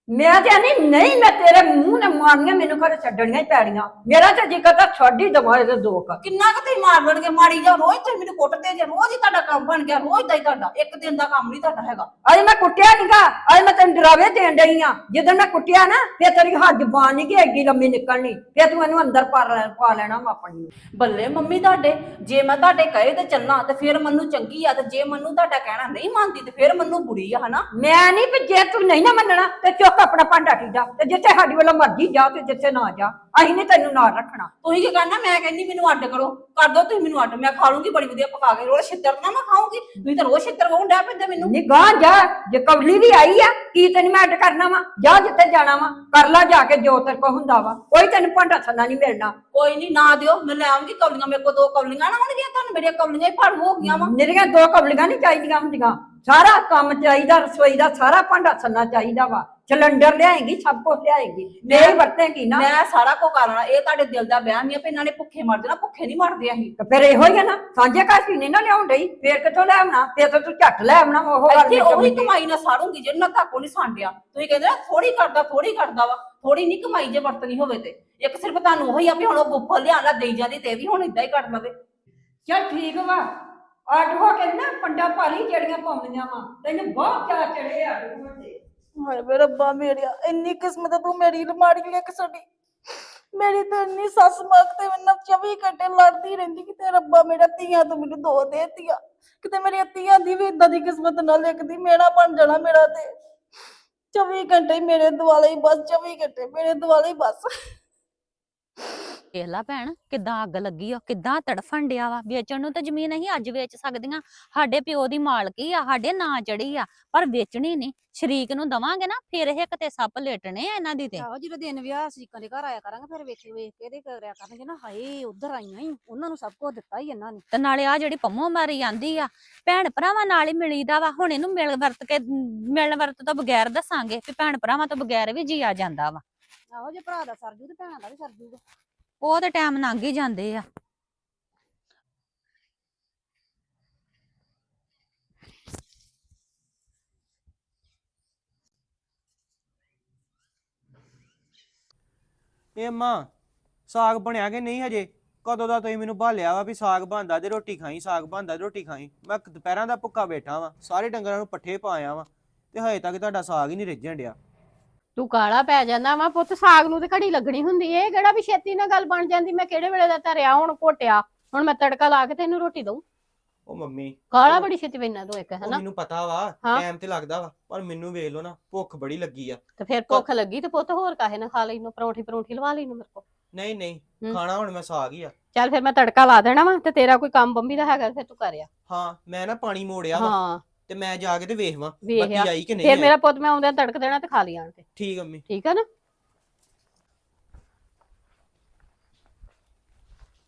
ਮੈਂ ਤੇ ਨਹੀਂ ਨਹੀਂ ਮੈਂ ਤੇਰੇ ਮੂੰਹ ਨੇ ਮਾਰਨੀਆਂ ਮੈਨੂੰ ਘਰੇ ਛੱਡਣੀਆਂ ਹੀ ਪੈਣੀਆਂ। ਮੇਰਾ ਤਾਂ ਜੀ ਕਰਦਾ ਛੱਡ ਹੀ ਦਵਾਂ ਇਹਦੇ ਦੋ ਕ ਕਿੰਨਾ ਕੁ ਤੁਸੀਂ ਮਾਰ ਲੈਣਗੇ ਮਾੜੀ ਜਾ ਰੋਜ਼ ਤੁਸੀਂ ਮੈਨੂੰ ਕੁੱਟਦੇ ਜੇ ਰੋਜ਼ ਹੀ ਤੁਹਾਡਾ ਕੰਮ ਬਣ ਗਿਆ ਰੋਜ਼ ਦਾ ਹੀ ਤੁਹਾਡਾ ਇੱਕ ਦਿਨ ਦਾ ਕੰਮ ਨਹੀਂ ਤੁਹਾਡਾ ਹੈਗਾ। ਅਜੇ ਮੈਂ ਕੁੱਟਿਆ ਨੀਗਾ ਅਜੇ ਮੈਂ ਤੈਨੂੰ ਡਰਾਵੇ ਦੇਣ ਡਈ ਆ। ਜਦੋਂ ਮੈਂ ਕੁੱਟਿਆ ਨਾ ਫੇਰ ਤੇਰੀ ਹੱਥ ਜ਼ਬਾਨ ਨਹੀਂ ਕਿ ਐਡੀ ਲੰਮੀ ਨਿਕਲਣੀ। ਫੇਰ ਤੂੰ ਇਹਨੂੰ ਅੰਦਰ ਪਾ ਲੈ ਪਾ ਲੈਣਾ ਵਾ ਆਪਣੀ ਨੂੰ। ਬੱਲੇ ਮੰਮੀ ਤੁਹਾਡੇ ਜੇ ਮੈਂ ਤੁਹਾਡੇ ਕਹੇ ਤੇ ਚੱਲਾਂ ਤੇ ਫਿਰ ਮੈਨੂੰ ਚੰਗੀ ਆ ਤੇ ਜੇ ਮੈਨੂੰ ਤੁਹਾਡਾ ਕਹਿਣਾ ਨਹੀਂ ਮੰਨਦੀ ਤੇ ਫਿਰ ਮੈਨੂੰ ਬੁਰੀ ਆ ਹਨਾ? ਮੈਂ ਨਹੀਂ ਵੀ ਜੇ ਤੂੰ ਨਹੀਂ ਨਾ ਮੰਨਣਾ ਤੇ ਚੁੱਕ ਆਪਣਾ ਭਾਂਡਾ ਠੀਦਾ ਤੇ ਜਿੱਥੇ ਸਾਡੀ ਵੱਲੋਂ ਮਰਜ਼ੀ ਜਾ ਤੇ ਜਿੱਥੇ ਨਾ ਜਾ ਅਸੀਂ ਨਹੀਂ ਤੈਨੂੰ ਨਾਲ ਰੱਖਣਾ। ਤੁਸੀਂ ਕੀ ਕਰਨਾ? ਮੈਂ ਕਹਿੰਦੀ ਮੈਨੂੰ ਅੱਡ ਕਰੋ। ਕਰ ਦੋ ਤੁਸੀਂ ਮੈਨੂੰ ਅੱਡ। ਮੈਂ ਖਾ ਲੂੰਗੀ ਬੜੀ ਵਧੀਆ ਪਕਾ ਕੇ। ਰੋਜ਼ ਛਿੱਤਰ ਨਾ ਮੈਂ ਖਾਊਂਗੀ। ਤੁਸੀਂ ਤਾਂ ਰੋਜ਼ ਛਿੱਤਰ ਖਾਉਣ ਡੈ ਪੈਂਦੇ ਮੈਨੂੰ। ਨੀ ਗਾਂ ਜਾ। ਜੇ ਕਵਲੀ ਵੀ ਆਈ ਆ ਕੀ ਤੈਨੂੰ ਮੈਂ ਅੱਡ ਕਰਨਾ ਵਾ? ਜਾ ਜਿੱਥੇ ਜਾਣਾ ਵਾ ਕਰ ਲਾ ਜਾ ਕੇ ਜੋ ਤੇਰੇ ਕੋ ਹੁੰਦਾ ਵਾ। ਕੋਈ ਤੈਨੂੰ ਭਾਂਡਾ ਥੱਲਾ ਨਹੀਂ ਮਿਲਣਾ। ਕੋਈ ਨਹੀਂ ਨਾ ਦਿਓ। ਮੈਂ ਲੈ ਆਉਂਗੀ ਕੌਲੀਆਂ ਮੇਰੇ ਕੋਲ ਦੋ ਕੌਲੀਆਂ ਨਾ ਹੋਣਗੀਆਂ। ਤੁਹਾਨੂੰ ਮੇਰੀਆਂ ਕੌਲੀਆਂ ਹੀ ਫੜ ਹੋ ਗਈਆਂ ਵਾ। ਮੇਰੀਆਂ ਦੋ ਕਵਲੀਆਂ ਨਹੀਂ ਚਾਹੀਦੀਆਂ ਹੁੰਦੀਆਂ। ਸਾਰਾ ਕੰਮ ਚਾਹੀਦਾ ਰਸੋਈ ਦਾ ਸਾਰਾ ਭਾਂਡਾ ਥੱਲਾ ਚਾਹੀਦਾ ਵਾ। ਸਿਲੰਡਰ ਲਿਆਏਗੀ ਸਭ ਕੁਝ ਲਿਆਏਗੀ। ਨਹੀਂ ਵਰਤੇਗੀ ਨਾ। ਮੈਂ ਸਾਰਾ ਕੁਝ ਕਰਨਾ ਇਹ ਤੁਹਾਡੇ ਦਿਲ ਦਾ ਵਹਿਮ ਹੀ ਆ ਵੀ ਇਹਨਾਂ ਨੇ ਭੁੱਖੇ ਮਰ ਜਾਣਾ ਭੁੱਖੇ ਨਹੀਂ ਮਰਦੇ ਅਸੀਂ। ਤੇ ਫਿਰ ਇਹੋ ਹੀ ਆ ਨਾ ਸਾਂਝੇ ਘਰ ਚ ਨਹੀਂ ਨਾ ਲਿਆਉਣ ਡਈ ਫੇਰ ਕਿੱਥੋਂ ਲੈ ਆਉਣਾ? ਤਾਂ ਤੂੰ ਝੱਟ ਲੈ ਆਉਣਾ ਉਹ ਗੱਲ ਇੱਥੇ ਉਹੀ। ਕਮਾਈ ਨਾ ਸਾੜੂਗੀ ਜਿਹਨਾਂ ਧਾਕੋ ਨਹੀਂ ਸਾਂਡਿਆ। ਤੁਸੀਂ ਕਹਿੰਦੇ ਨਾ ਥੋੜੀ ਕਰਦਾ ਥੋੜੀ ਕਰਦਾ ਵਾ। ਥੋੜੀ ਨਹੀਂ ਕਮਾਈ ਜੇ ਵਰਤਣੀ ਹੋਵੇ ਤੇ। ਇੱਕ ਸਿਰਫ ਤੁਹਾਨੂੰ ਉਹੀ ਆ ਵੀ ਹੁਣ ਉਹ ਗੁੱਫਾ ਲਿਆਣਾ ਦੇਈ ਜਾਂਦੀ ਤੇ ਵੀ ਹੁਣ ਇਦਾਂ ਹੀ ਕਰ ਲਵੇ। ਚੱਲ ਠੀਕ ਵਾ। ਅੱਡ ਹੋ ਕੇ ਨਾ ਪੰਡਾ ਭਾਲੀ ਜਿਹੜੀਆਂ ਪਾਉਂਦੀਆਂ ਵਾ, ਤੈਨੂੰ ਬਹੁਤ ਚਾਅ ਚੜੇ ਅੱਡ ਹੋਣ ਦੇ ਹਾਏ ਵੇ ਰੱਬਾ ਮੇਰਿਆ, ਇੰਨੀ ਕਿਸਮਤ ਤੂੰ ਮੇਰੀ ਮਾੜੀ ਲਿਖ ਛੱਡੀ ਮੇਰੀ ਤਾਂ ਇੰਨੀ ਸੱਸ ਮੱਕ ਤੇ ਮੈਨੂੰ 24 ਘੰਟੇ ਲੜਦੀ ਰਹਿੰਦੀ, ਕਿਤੇ ਰੱਬਾ ਮੇਰਾ ਧੀਆਂ ਤੂੰ ਮੈਨੂੰ ਦੋ ਦੇ ਧੀਆਂ ਕਿਤੇ ਮੇਰੀਆਂ ਧੀਆਂ ਦੀ ਵੀ ਇਦਾਂ ਦੀ ਕਿਸਮਤ ਨਾ ਲਿਖਦੀ, ਮੇਰਾ ਬਣ ਜਾਣਾ ਮੇਰਾ ਤੇ। 24 ਘੰਟੇ ਮੇਰੇ ਦੁਆਲੇ ਹੀ ਬਸ 24 ਘੰਟੇ ਮੇਰੇ ਦੁਆਲੇ ਹੀ ਬਸ। ਵੇਖ ਲਾ ਭੈਣ ਕਿੱਦਾਂ ਅੱਗ ਲੱਗੀ ਆ ਕਿੱਦਾਂ ਤੜਫਣ ਡਿਆ ਵਾ ਵੇਚਣ ਨੂੰ ਤਾਂ ਜ਼ਮੀਨ ਅਸੀਂ ਅੱਜ ਵੇਚ ਸਕਦੀਆਂ ਸਾਡੇ ਪਿਓ ਦੀ ਮਾਲਕੀ ਆ ਸਾਡੇ ਨਾਂ ਚੜੀ ਆ ਪਰ ਵੇਚਣੀ ਨਹੀਂ। ਸ਼ਰੀਕ ਨੂੰ ਦਵਾਂਗੇ ਨਾ ਫਿਰ ਇਹ ਕਿਤੇ ਸੱਪ ਲੇਟਣੇ ਆ ਇਹਨਾਂ ਦੀ ਤੇ। ਆਹੋ ਜਦੋਂ ਦਿਨ ਵਿਆਹ ਸ਼ਰੀਕਾਂ ਦੇ ਘਰ ਆਇਆ ਕਰਾਂਗੇ ਫਿਰ ਵੇਖ ਵੇਖ ਕੇ ਇਹਦੇ ਕਰਿਆ ਕਰਾਂਗੇ ਨਾ ਹਾਏ ਉਧਰ ਆਈਆਂ ਹੀ ਉਹਨਾਂ ਨੂੰ ਸਭ ਕੁਝ ਦਿੱਤਾ ਹੀ ਇਹਨਾਂ ਨੇ। ਤੇ ਨਾਲੇ ਆ ਜਿਹੜੀ ਪੰਮੋ ਮਾਰੀ ਜਾਂਦੀ ਆ ਭੈਣ ਭਰਾਵਾਂ ਨਾਲ ਹੀ ਮਿਲੀਦਾ ਵਾ ਹੁਣ ਇਹਨੂੰ ਮਿਲ ਵਰਤ ਕੇ ਮਿਲਣ ਵਰਤ ਤੋਂ ਬਗੈਰ ਦੱਸਾਂਗੇ ਵੀ ਭੈਣ ਭਰਾਵਾਂ ਤੋਂ ਬਗੈਰ ਵੀ ਜੀਆ ਜਾਂਦਾ ਵਾ। ਆਹੋ ਜੇ ਭਰਾ ਦਾ ਸਰਜੂ ਤੇ ਭੈਣਾਂ ਦਾ ਵੀ ਸਰਜੂਗਾ ਉਹ ਤੇ ਟਾਈਮ ਲੰਘ ਹੀ ਜਾਂਦੇ ਆ। ਇਹ ਮਾਂ ਸਾਗ ਬਣਿਆ ਕਿ ਨਹੀਂ ਹਜੇ? ਕਦੋਂ ਦਾ ਤੁਸੀਂ ਮੈਨੂੰ ਭਾਲਿਆ ਵਾ ਵੀ ਸਾਗ ਬਣਦਾ ਤੇ ਰੋਟੀ ਖਾਈ, ਸਾਗ ਬਣਦਾ ਤੇ ਰੋਟੀ ਖਾਈ। ਮੈਂ ਦੁਪਹਿਰਾਂ ਦਾ ਭੁੱਖਾ ਬੈਠਾ ਵਾਂ, ਸਾਰੇ ਡੰਗਰਾਂ ਨੂੰ ਪੱਠੇ ਪਾਇਆ ਵਾਂ ਤੇ ਹਜੇ ਤੱਕ ਤੁਹਾਡਾ ਸਾਗ ਹੀ ਨਹੀਂ ਰਿੱਝਣ ਡਿਆ। ਤੂੰ ਕਾਲਾ ਪੈ ਜਾਂਦਾ ਵਾ ਪੁੱਤ ਸਾਗ ਨੂੰ ਤੇ ਘੜੀ ਲੱਗਣੀ ਹੁੰਦੀ ਏ ਇਹ ਕਿਹੜਾ ਵੀ ਛੇਤੀ ਨਾਲ ਗੱਲ ਬਣ ਜਾਂਦੀ ਮੈਂ ਕਿਹੜੇ ਵੇਲੇ ਦਾ ਧਰਿਆ ਹੁਣ ਘੋਟਿਆ ਹੁਣ ਮੈਂ ਤੜਕਾ ਲਾ ਕੇ ਤੈਨੂੰ ਰੋਟੀ ਦਊਂ? ਉਹ ਮੰਮੀ ਕਾਲਾ ਬੜੀ ਛੇਤੀ ਪੈਣਾ ਤੂੰ ਇੱਕ ਉਹ ਹਨਾ? ਮੈਨੂੰ ਪਤਾ ਵਾ ਹਾਂ। ਟਾਈਮ ਤੇ ਲੱਗਦਾ ਵਾ ਪਰ ਮੈਨੂੰ ਵੇਖ ਲਓ ਨਾ ਭੁੱਖ ਬੜੀ ਲੱਗੀ ਆ। ਤੇ ਫਿਰ ਭੁੱਖ ਲੱਗੀ ਤੇ ਪੁੱਤ ਹੋਰ ਕਾਹੇ ਨਾ ਖਾ ਲਈ ਨੂੰ ਪਰੌਂਠੀ ਪਰੌਂਠੀ ਲਵਾ ਲਈ ਨੂੰ ਮੇਰੇ ਕੋ ਨਹੀਂ ਨਹੀਂ ਹੂੰ। ਖਾਣਾ ਹੁਣ ਮੈਂ ਸਾਗ ਹੀ ਆ। ਚੱਲ ਫਿਰ ਮੈਂ ਤੜਕਾ ਲਾ ਦੇਣਾ ਵਾ ਤੇ ਤੇਰਾ ਕੋਈ ਕੰਮ ਬੰਬੀ ਦਾ ਹੈਗਾ ਫਿਰ ਤੂੰ ਕਰਿਆ ਹਾਂ ਮੈਂ ਨਾ ਪਾਣੀ ਮੋੜਿਆ ਵਾ। ਹਾਂ। ਤੇ ਮੈਂ ਜਾ ਕੇ ਤੇ ਵੇਖਵਾਂ ਵੇਖ। ਆਈ ਕਿ ਨਹੀਂ ਫਿਰ ਆਈ ਮੇਰਾ ਪੁੱਤ ਮੈਂ ਆਉਂਦਿਆਂ ਤੜਕ ਦੇਣਾ ਤੇ ਖਾ ਲਈ ਆਣ ਕੇ। ਠੀਕ ਅੰਮੀ ਠੀਕ ਆ ਨਾ?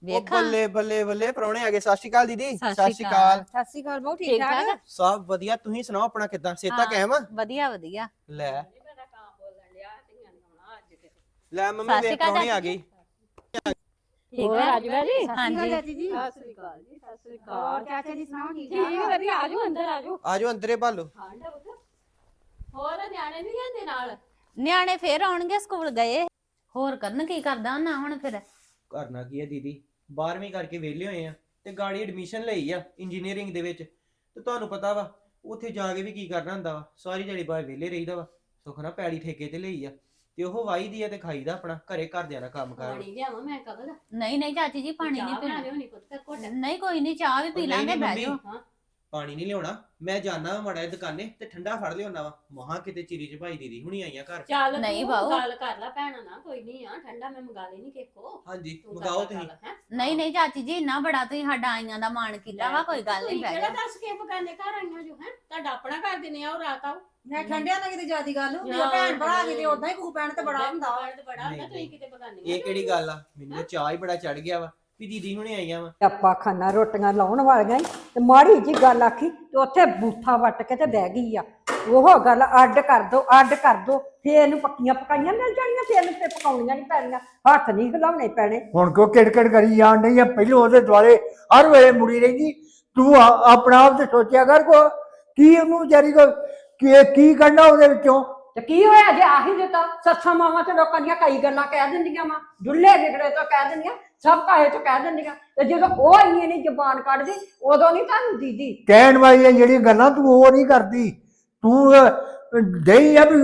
ਉਹ ਵੇਖਾਂ। ਬੱਲੇ ਬੱਲੇ ਬੱਲੇ ਪ੍ਰਾਹੁਣੇ ਆ ਗਏ। ਸਤਿ ਸ਼੍ਰੀ ਅਕਾਲ ਦੀਦੀ। ਸਤਿ ਸ਼੍ਰੀ ਅਕਾਲ। ਸਤਿ ਸ਼੍ਰੀ ਅਕਾਲ ਬਹੁਤ ਠੀਕ ਠਾਕ ਸਭ ਵਧੀਆ। ਤੁਸੀਂ ਸੁਣਾਓ ਆਪਣਾ ਕਿੱਦਾਂ? ਸੇਤਾ ਹਾਂ। ਕਾਇਮ ਆ? ਵਧੀਆ ਵਧੀਆ। ਲੈ। ਲੈ ਮੰਮੀ ਸਤਿ ਸ਼੍ਰੀ ਵੇਖ ਅਕਾਲ ਪ੍ਰਾਹੁਣੇ ਆ ਚਾਚੀ। ਠੀਕ ਆ? ਰਾਜਵਾ ਜੀ ਹਾਂਜੀ ਸਤਿ ਸ਼੍ਰੀ ਅਕਾਲ ਜੀ। ਸਤਿ ਸ਼੍ਰੀ ਹੋਰ ਚਾਚਾ ਜੀ ਸੁਣਾਓ ਠੀਕ ਠੀਕ ਹੈ ਵਧੀਆ ਆਜੋ ਅੰਦਰ ਆਜੋ। ਆਜੋ ਅੰਦਰੇ ਭਾਲੋ। ਹੋਰ ਨਿਆਣੇ ਨਹੀਂ ਜਾਂਦੇ ਨਾਲ? ਨਿਆਣੇ ਫੇਰ ਆਉਣਗੇ ਸਕੂਲ ਗਏ। ਹੋਰ ਕਰਨ ਕੀ ਕਰਦਾ ਨਾ ਹੁਣ ਫਿਰ? ਕਰਨਾ ਕੀ ਹੈ ਦੀਦੀ? 12ਵੀਂ ਕਰਕੇ ਵਿਹਲੇ ਹੋਏ ਆ ਤੇ ਗਾੜੀ ਐਡਮਿਸ਼ਨ ਲਈ ਆ ਇੰਜੀਨੀਅਰਿੰਗ ਦੇ ਵਿੱਚ। ਤੇ ਤੁਹਾਨੂੰ ਪਤਾ ਵਾ ਉੱਥੇ ਜਾ ਕੇ ਵੀ ਕੀ ਕਰਨਾ ਹੁੰਦਾ ਵਾ? ਸਾਰੀ ਦਿਹਾੜੀ ਬਾਹਰ ਵਿਹਲੇ ਰਹੀਦਾ ਵਾ। ਸੁੱਖ ਨਾ ਪੈੜੀ ਠੇਕੇ ਤੇ ਲਈ ਆ। ਤੇ ਉਹ ਵਾਈ ਦੀ ਆ ਤੇ ਖਾਈਦਾ ਆਪਣਾ ਘਰੇ ਘਰਦਿਆਂ ਦਾ ਕੰਮ ਕਰ। ਪਾਣੀ ਲਿਆਵਾਂ ਮੈਂ ਦਾ? ਨਹੀਂ ਨਹੀਂ ਚਾਚੀ ਜੀ ਪਾਣੀ ਨਹੀਂ ਚਾਹ ਬਣਾ ਪੀਣਾ। ਲਿਓ ਨਹੀਂ ਪੁੱਤ ਫਿਰ ਘੁੱਟ। ਨਹੀਂ ਕੋਈ ਨਹੀਂ ਚਾਹ ਵੀ ਪੀ ਲਾਂਗੇ ਬਹਿ ਮੰਮੀ। ਜਾਓ। ਹਾਂ। ਪਾਣੀ ਨਹੀਂ ਲਿਆਉਣਾ। ਮੈਂ ਜਾਣਾ ਵਾ ਮਾੜਾ ਜਿਹਾ ਦੁਕਾਨੇ ਤੇ ਠੰਡਾ ਫੜ ਲਿਆਉਣਾ ਵਾ। ਮਹਾ ਕਿਤੇ ਚਿਰੀ ਚ ਭਾਈ ਦੀਦੀ ਹੁਣੀ ਆਈਆਂ ਘਰ। ਚੱਲ ਨਹੀਂ ਤੂੰ ਬਾਊ। ਗੱਲ ਕਰ ਲੈ ਭੈਣਾ ਨਾ ਕੋਈ ਨਹੀਂ ਆ ਠੰਡਾ ਮੈਂ ਮੰਗਾ ਲੈਣੀ ਕੇਕੋ ਹਾਂਜੀ ਮਗਾਓ ਤੁਸੀਂ। ਨਹੀਂ ਨਹੀਂ ਚਾਚੀ ਜੀ ਇੰਨਾ ਬੜਾ ਤੁਸੀਂ ਸਾਡਾ ਆਈਆਂ ਦਾ ਮਾਣ ਕੀਤਾ ਵਾ ਕੋਈ ਗੱਲ ਨਹੀਂ ਬਹਿ ਕਿਹੜਾ ਦੱਸ ਕੇ ਬਗਾਨੇ ਘਰ ਆਈਆਂ ਜੋ ਹੈ? ਤੁਹਾਡਾ ਆਪਣਾ ਘਰ ਦਿਨੇ ਆ ਉਹ ਰਾਤ ਆਓ। ਮੈਂ ਠੰਡਿਆਂ ਨਾਲ ਕਿਤੇ ਜਿਆਦੀ ਗੱਲ ਹੁੰਦੀ ਆ ਭੈਣ ਭਰਾ ਨਹੀਂ। ਕਿਤੇ ਉਦਾਂ ਹੀ ਕੂ ਪੈਣ ਤੇ ਬੜਾ ਹੁੰਦਾ ਵਾ। ਤੇ ਬੜਾ ਹੁੰਦਾ ਨਹੀਂ, ਤੁਸੀਂ ਕਿਤੇ ਬਗਾਨੇ ਇਹ ਕਿਹੜੀ ਗੱਲ ਆ? ਮੈਨੂੰ ਤਾਂ ਚਾਹ ਹੀ ਬੜਾ ਚੜ ਗਿਆ ਵਾ। ਵੀ ਦੀਦੀ ਹੁਣੇ ਆਈਆਂ ਵਾ ਆਪਾਂ ਖਾਣਾ ਰੋਟੀਆਂ ਲਾਉਣ ਵਾਲੀਆਂ ਈ। ਤੇ ਮਾੜੀ ਜੀ ਗੱਲ ਆਖੀ ਤੇ ਉੱਥੇ ਬੂਥਾ ਵੱਟ ਕੇ ਤੇ ਬਹਿ ਗਈ ਆ। ਉਹ ਗੱਲ ਅੱਡ ਕਰ ਦੋ ਅੱਡ ਕਰ ਦੋ। ਫੇਰ ਇਹਨੂੰ ਪੱਕੀਆਂ ਪਕਾਈਆਂ ਮਿਲ ਜਾਣੀਆਂ ਫੇਰ ਇਹਨੂੰ ਤੇ ਪਕਾਉਣੀਆਂ ਨਹੀਂ ਪੈਣੀਆਂ। ਹੱਥ ਨਹੀਂ ਹਿਲਾਉਣੇ ਪੈਣੇ। ਹੁਣ ਕਿਉਂ ਕਿੜਕਿੜ ਕਰੀ ਜਾਣ ਨਹੀਂ ਆ? ਪਹਿਲੋਂ ਉਹਦੇ ਦੁਆਲੇ ਹਰ ਵੇਲੇ ਮੁੜੀ ਰਹਿੰਦੀ। ਤੂੰ ਆ- ਆਪਣਾ ਆਪ ਤੇ ਸੋਚਿਆ ਕਰ ਕੋ। ਕੀ ਉਹਨੂੰ ਵਿਚਾਰੀ ਕੋ ਕੀ ਕੀ ਕਰਨਾ ਉਹਦੇ ਵਿੱਚੋਂ? ਤੇ ਕੀ ਹੋਇਆ ਜੇ ਆਹੀ ਦਿੱਤਾ? ਸੱਸਾਂ ਮਾਵਾਂ ਤੇ ਲੋਕਾਂ ਦੀਆਂ ਕਈ ਗੱਲਾਂ ਕਹਿ ਦਿੰਦੀਆਂ ਵਾ। ਡੁੱਲੇ ਵਿਗੜੇ ਤੋਂ ਕਹਿ ਦਿੰਦੀਆਂ। ਸਭ ਕਾਹੇ ਤੋਂ ਕਹਿ ਦਿੰਦੀਆਂ? ਤੇ ਜਦੋਂ ਉਹ ਇੰਨੀ ਨਹੀਂ ਜ਼ਬਾਨ ਕੱਢਦੀ ਉਦੋਂ ਨਹੀਂ ਤੁਹਾਨੂੰ ਦੀਦੀ? ਕਹਿਣ ਵਾਲੀਆਂ ਜਿਹੜੀਆਂ ਗੱਲਾਂ ਤੂੰ ਉਹ ਨਹੀਂ ਕਰਦੀ। ਤੂੰ ਦੇਈ ਆ ਵੀ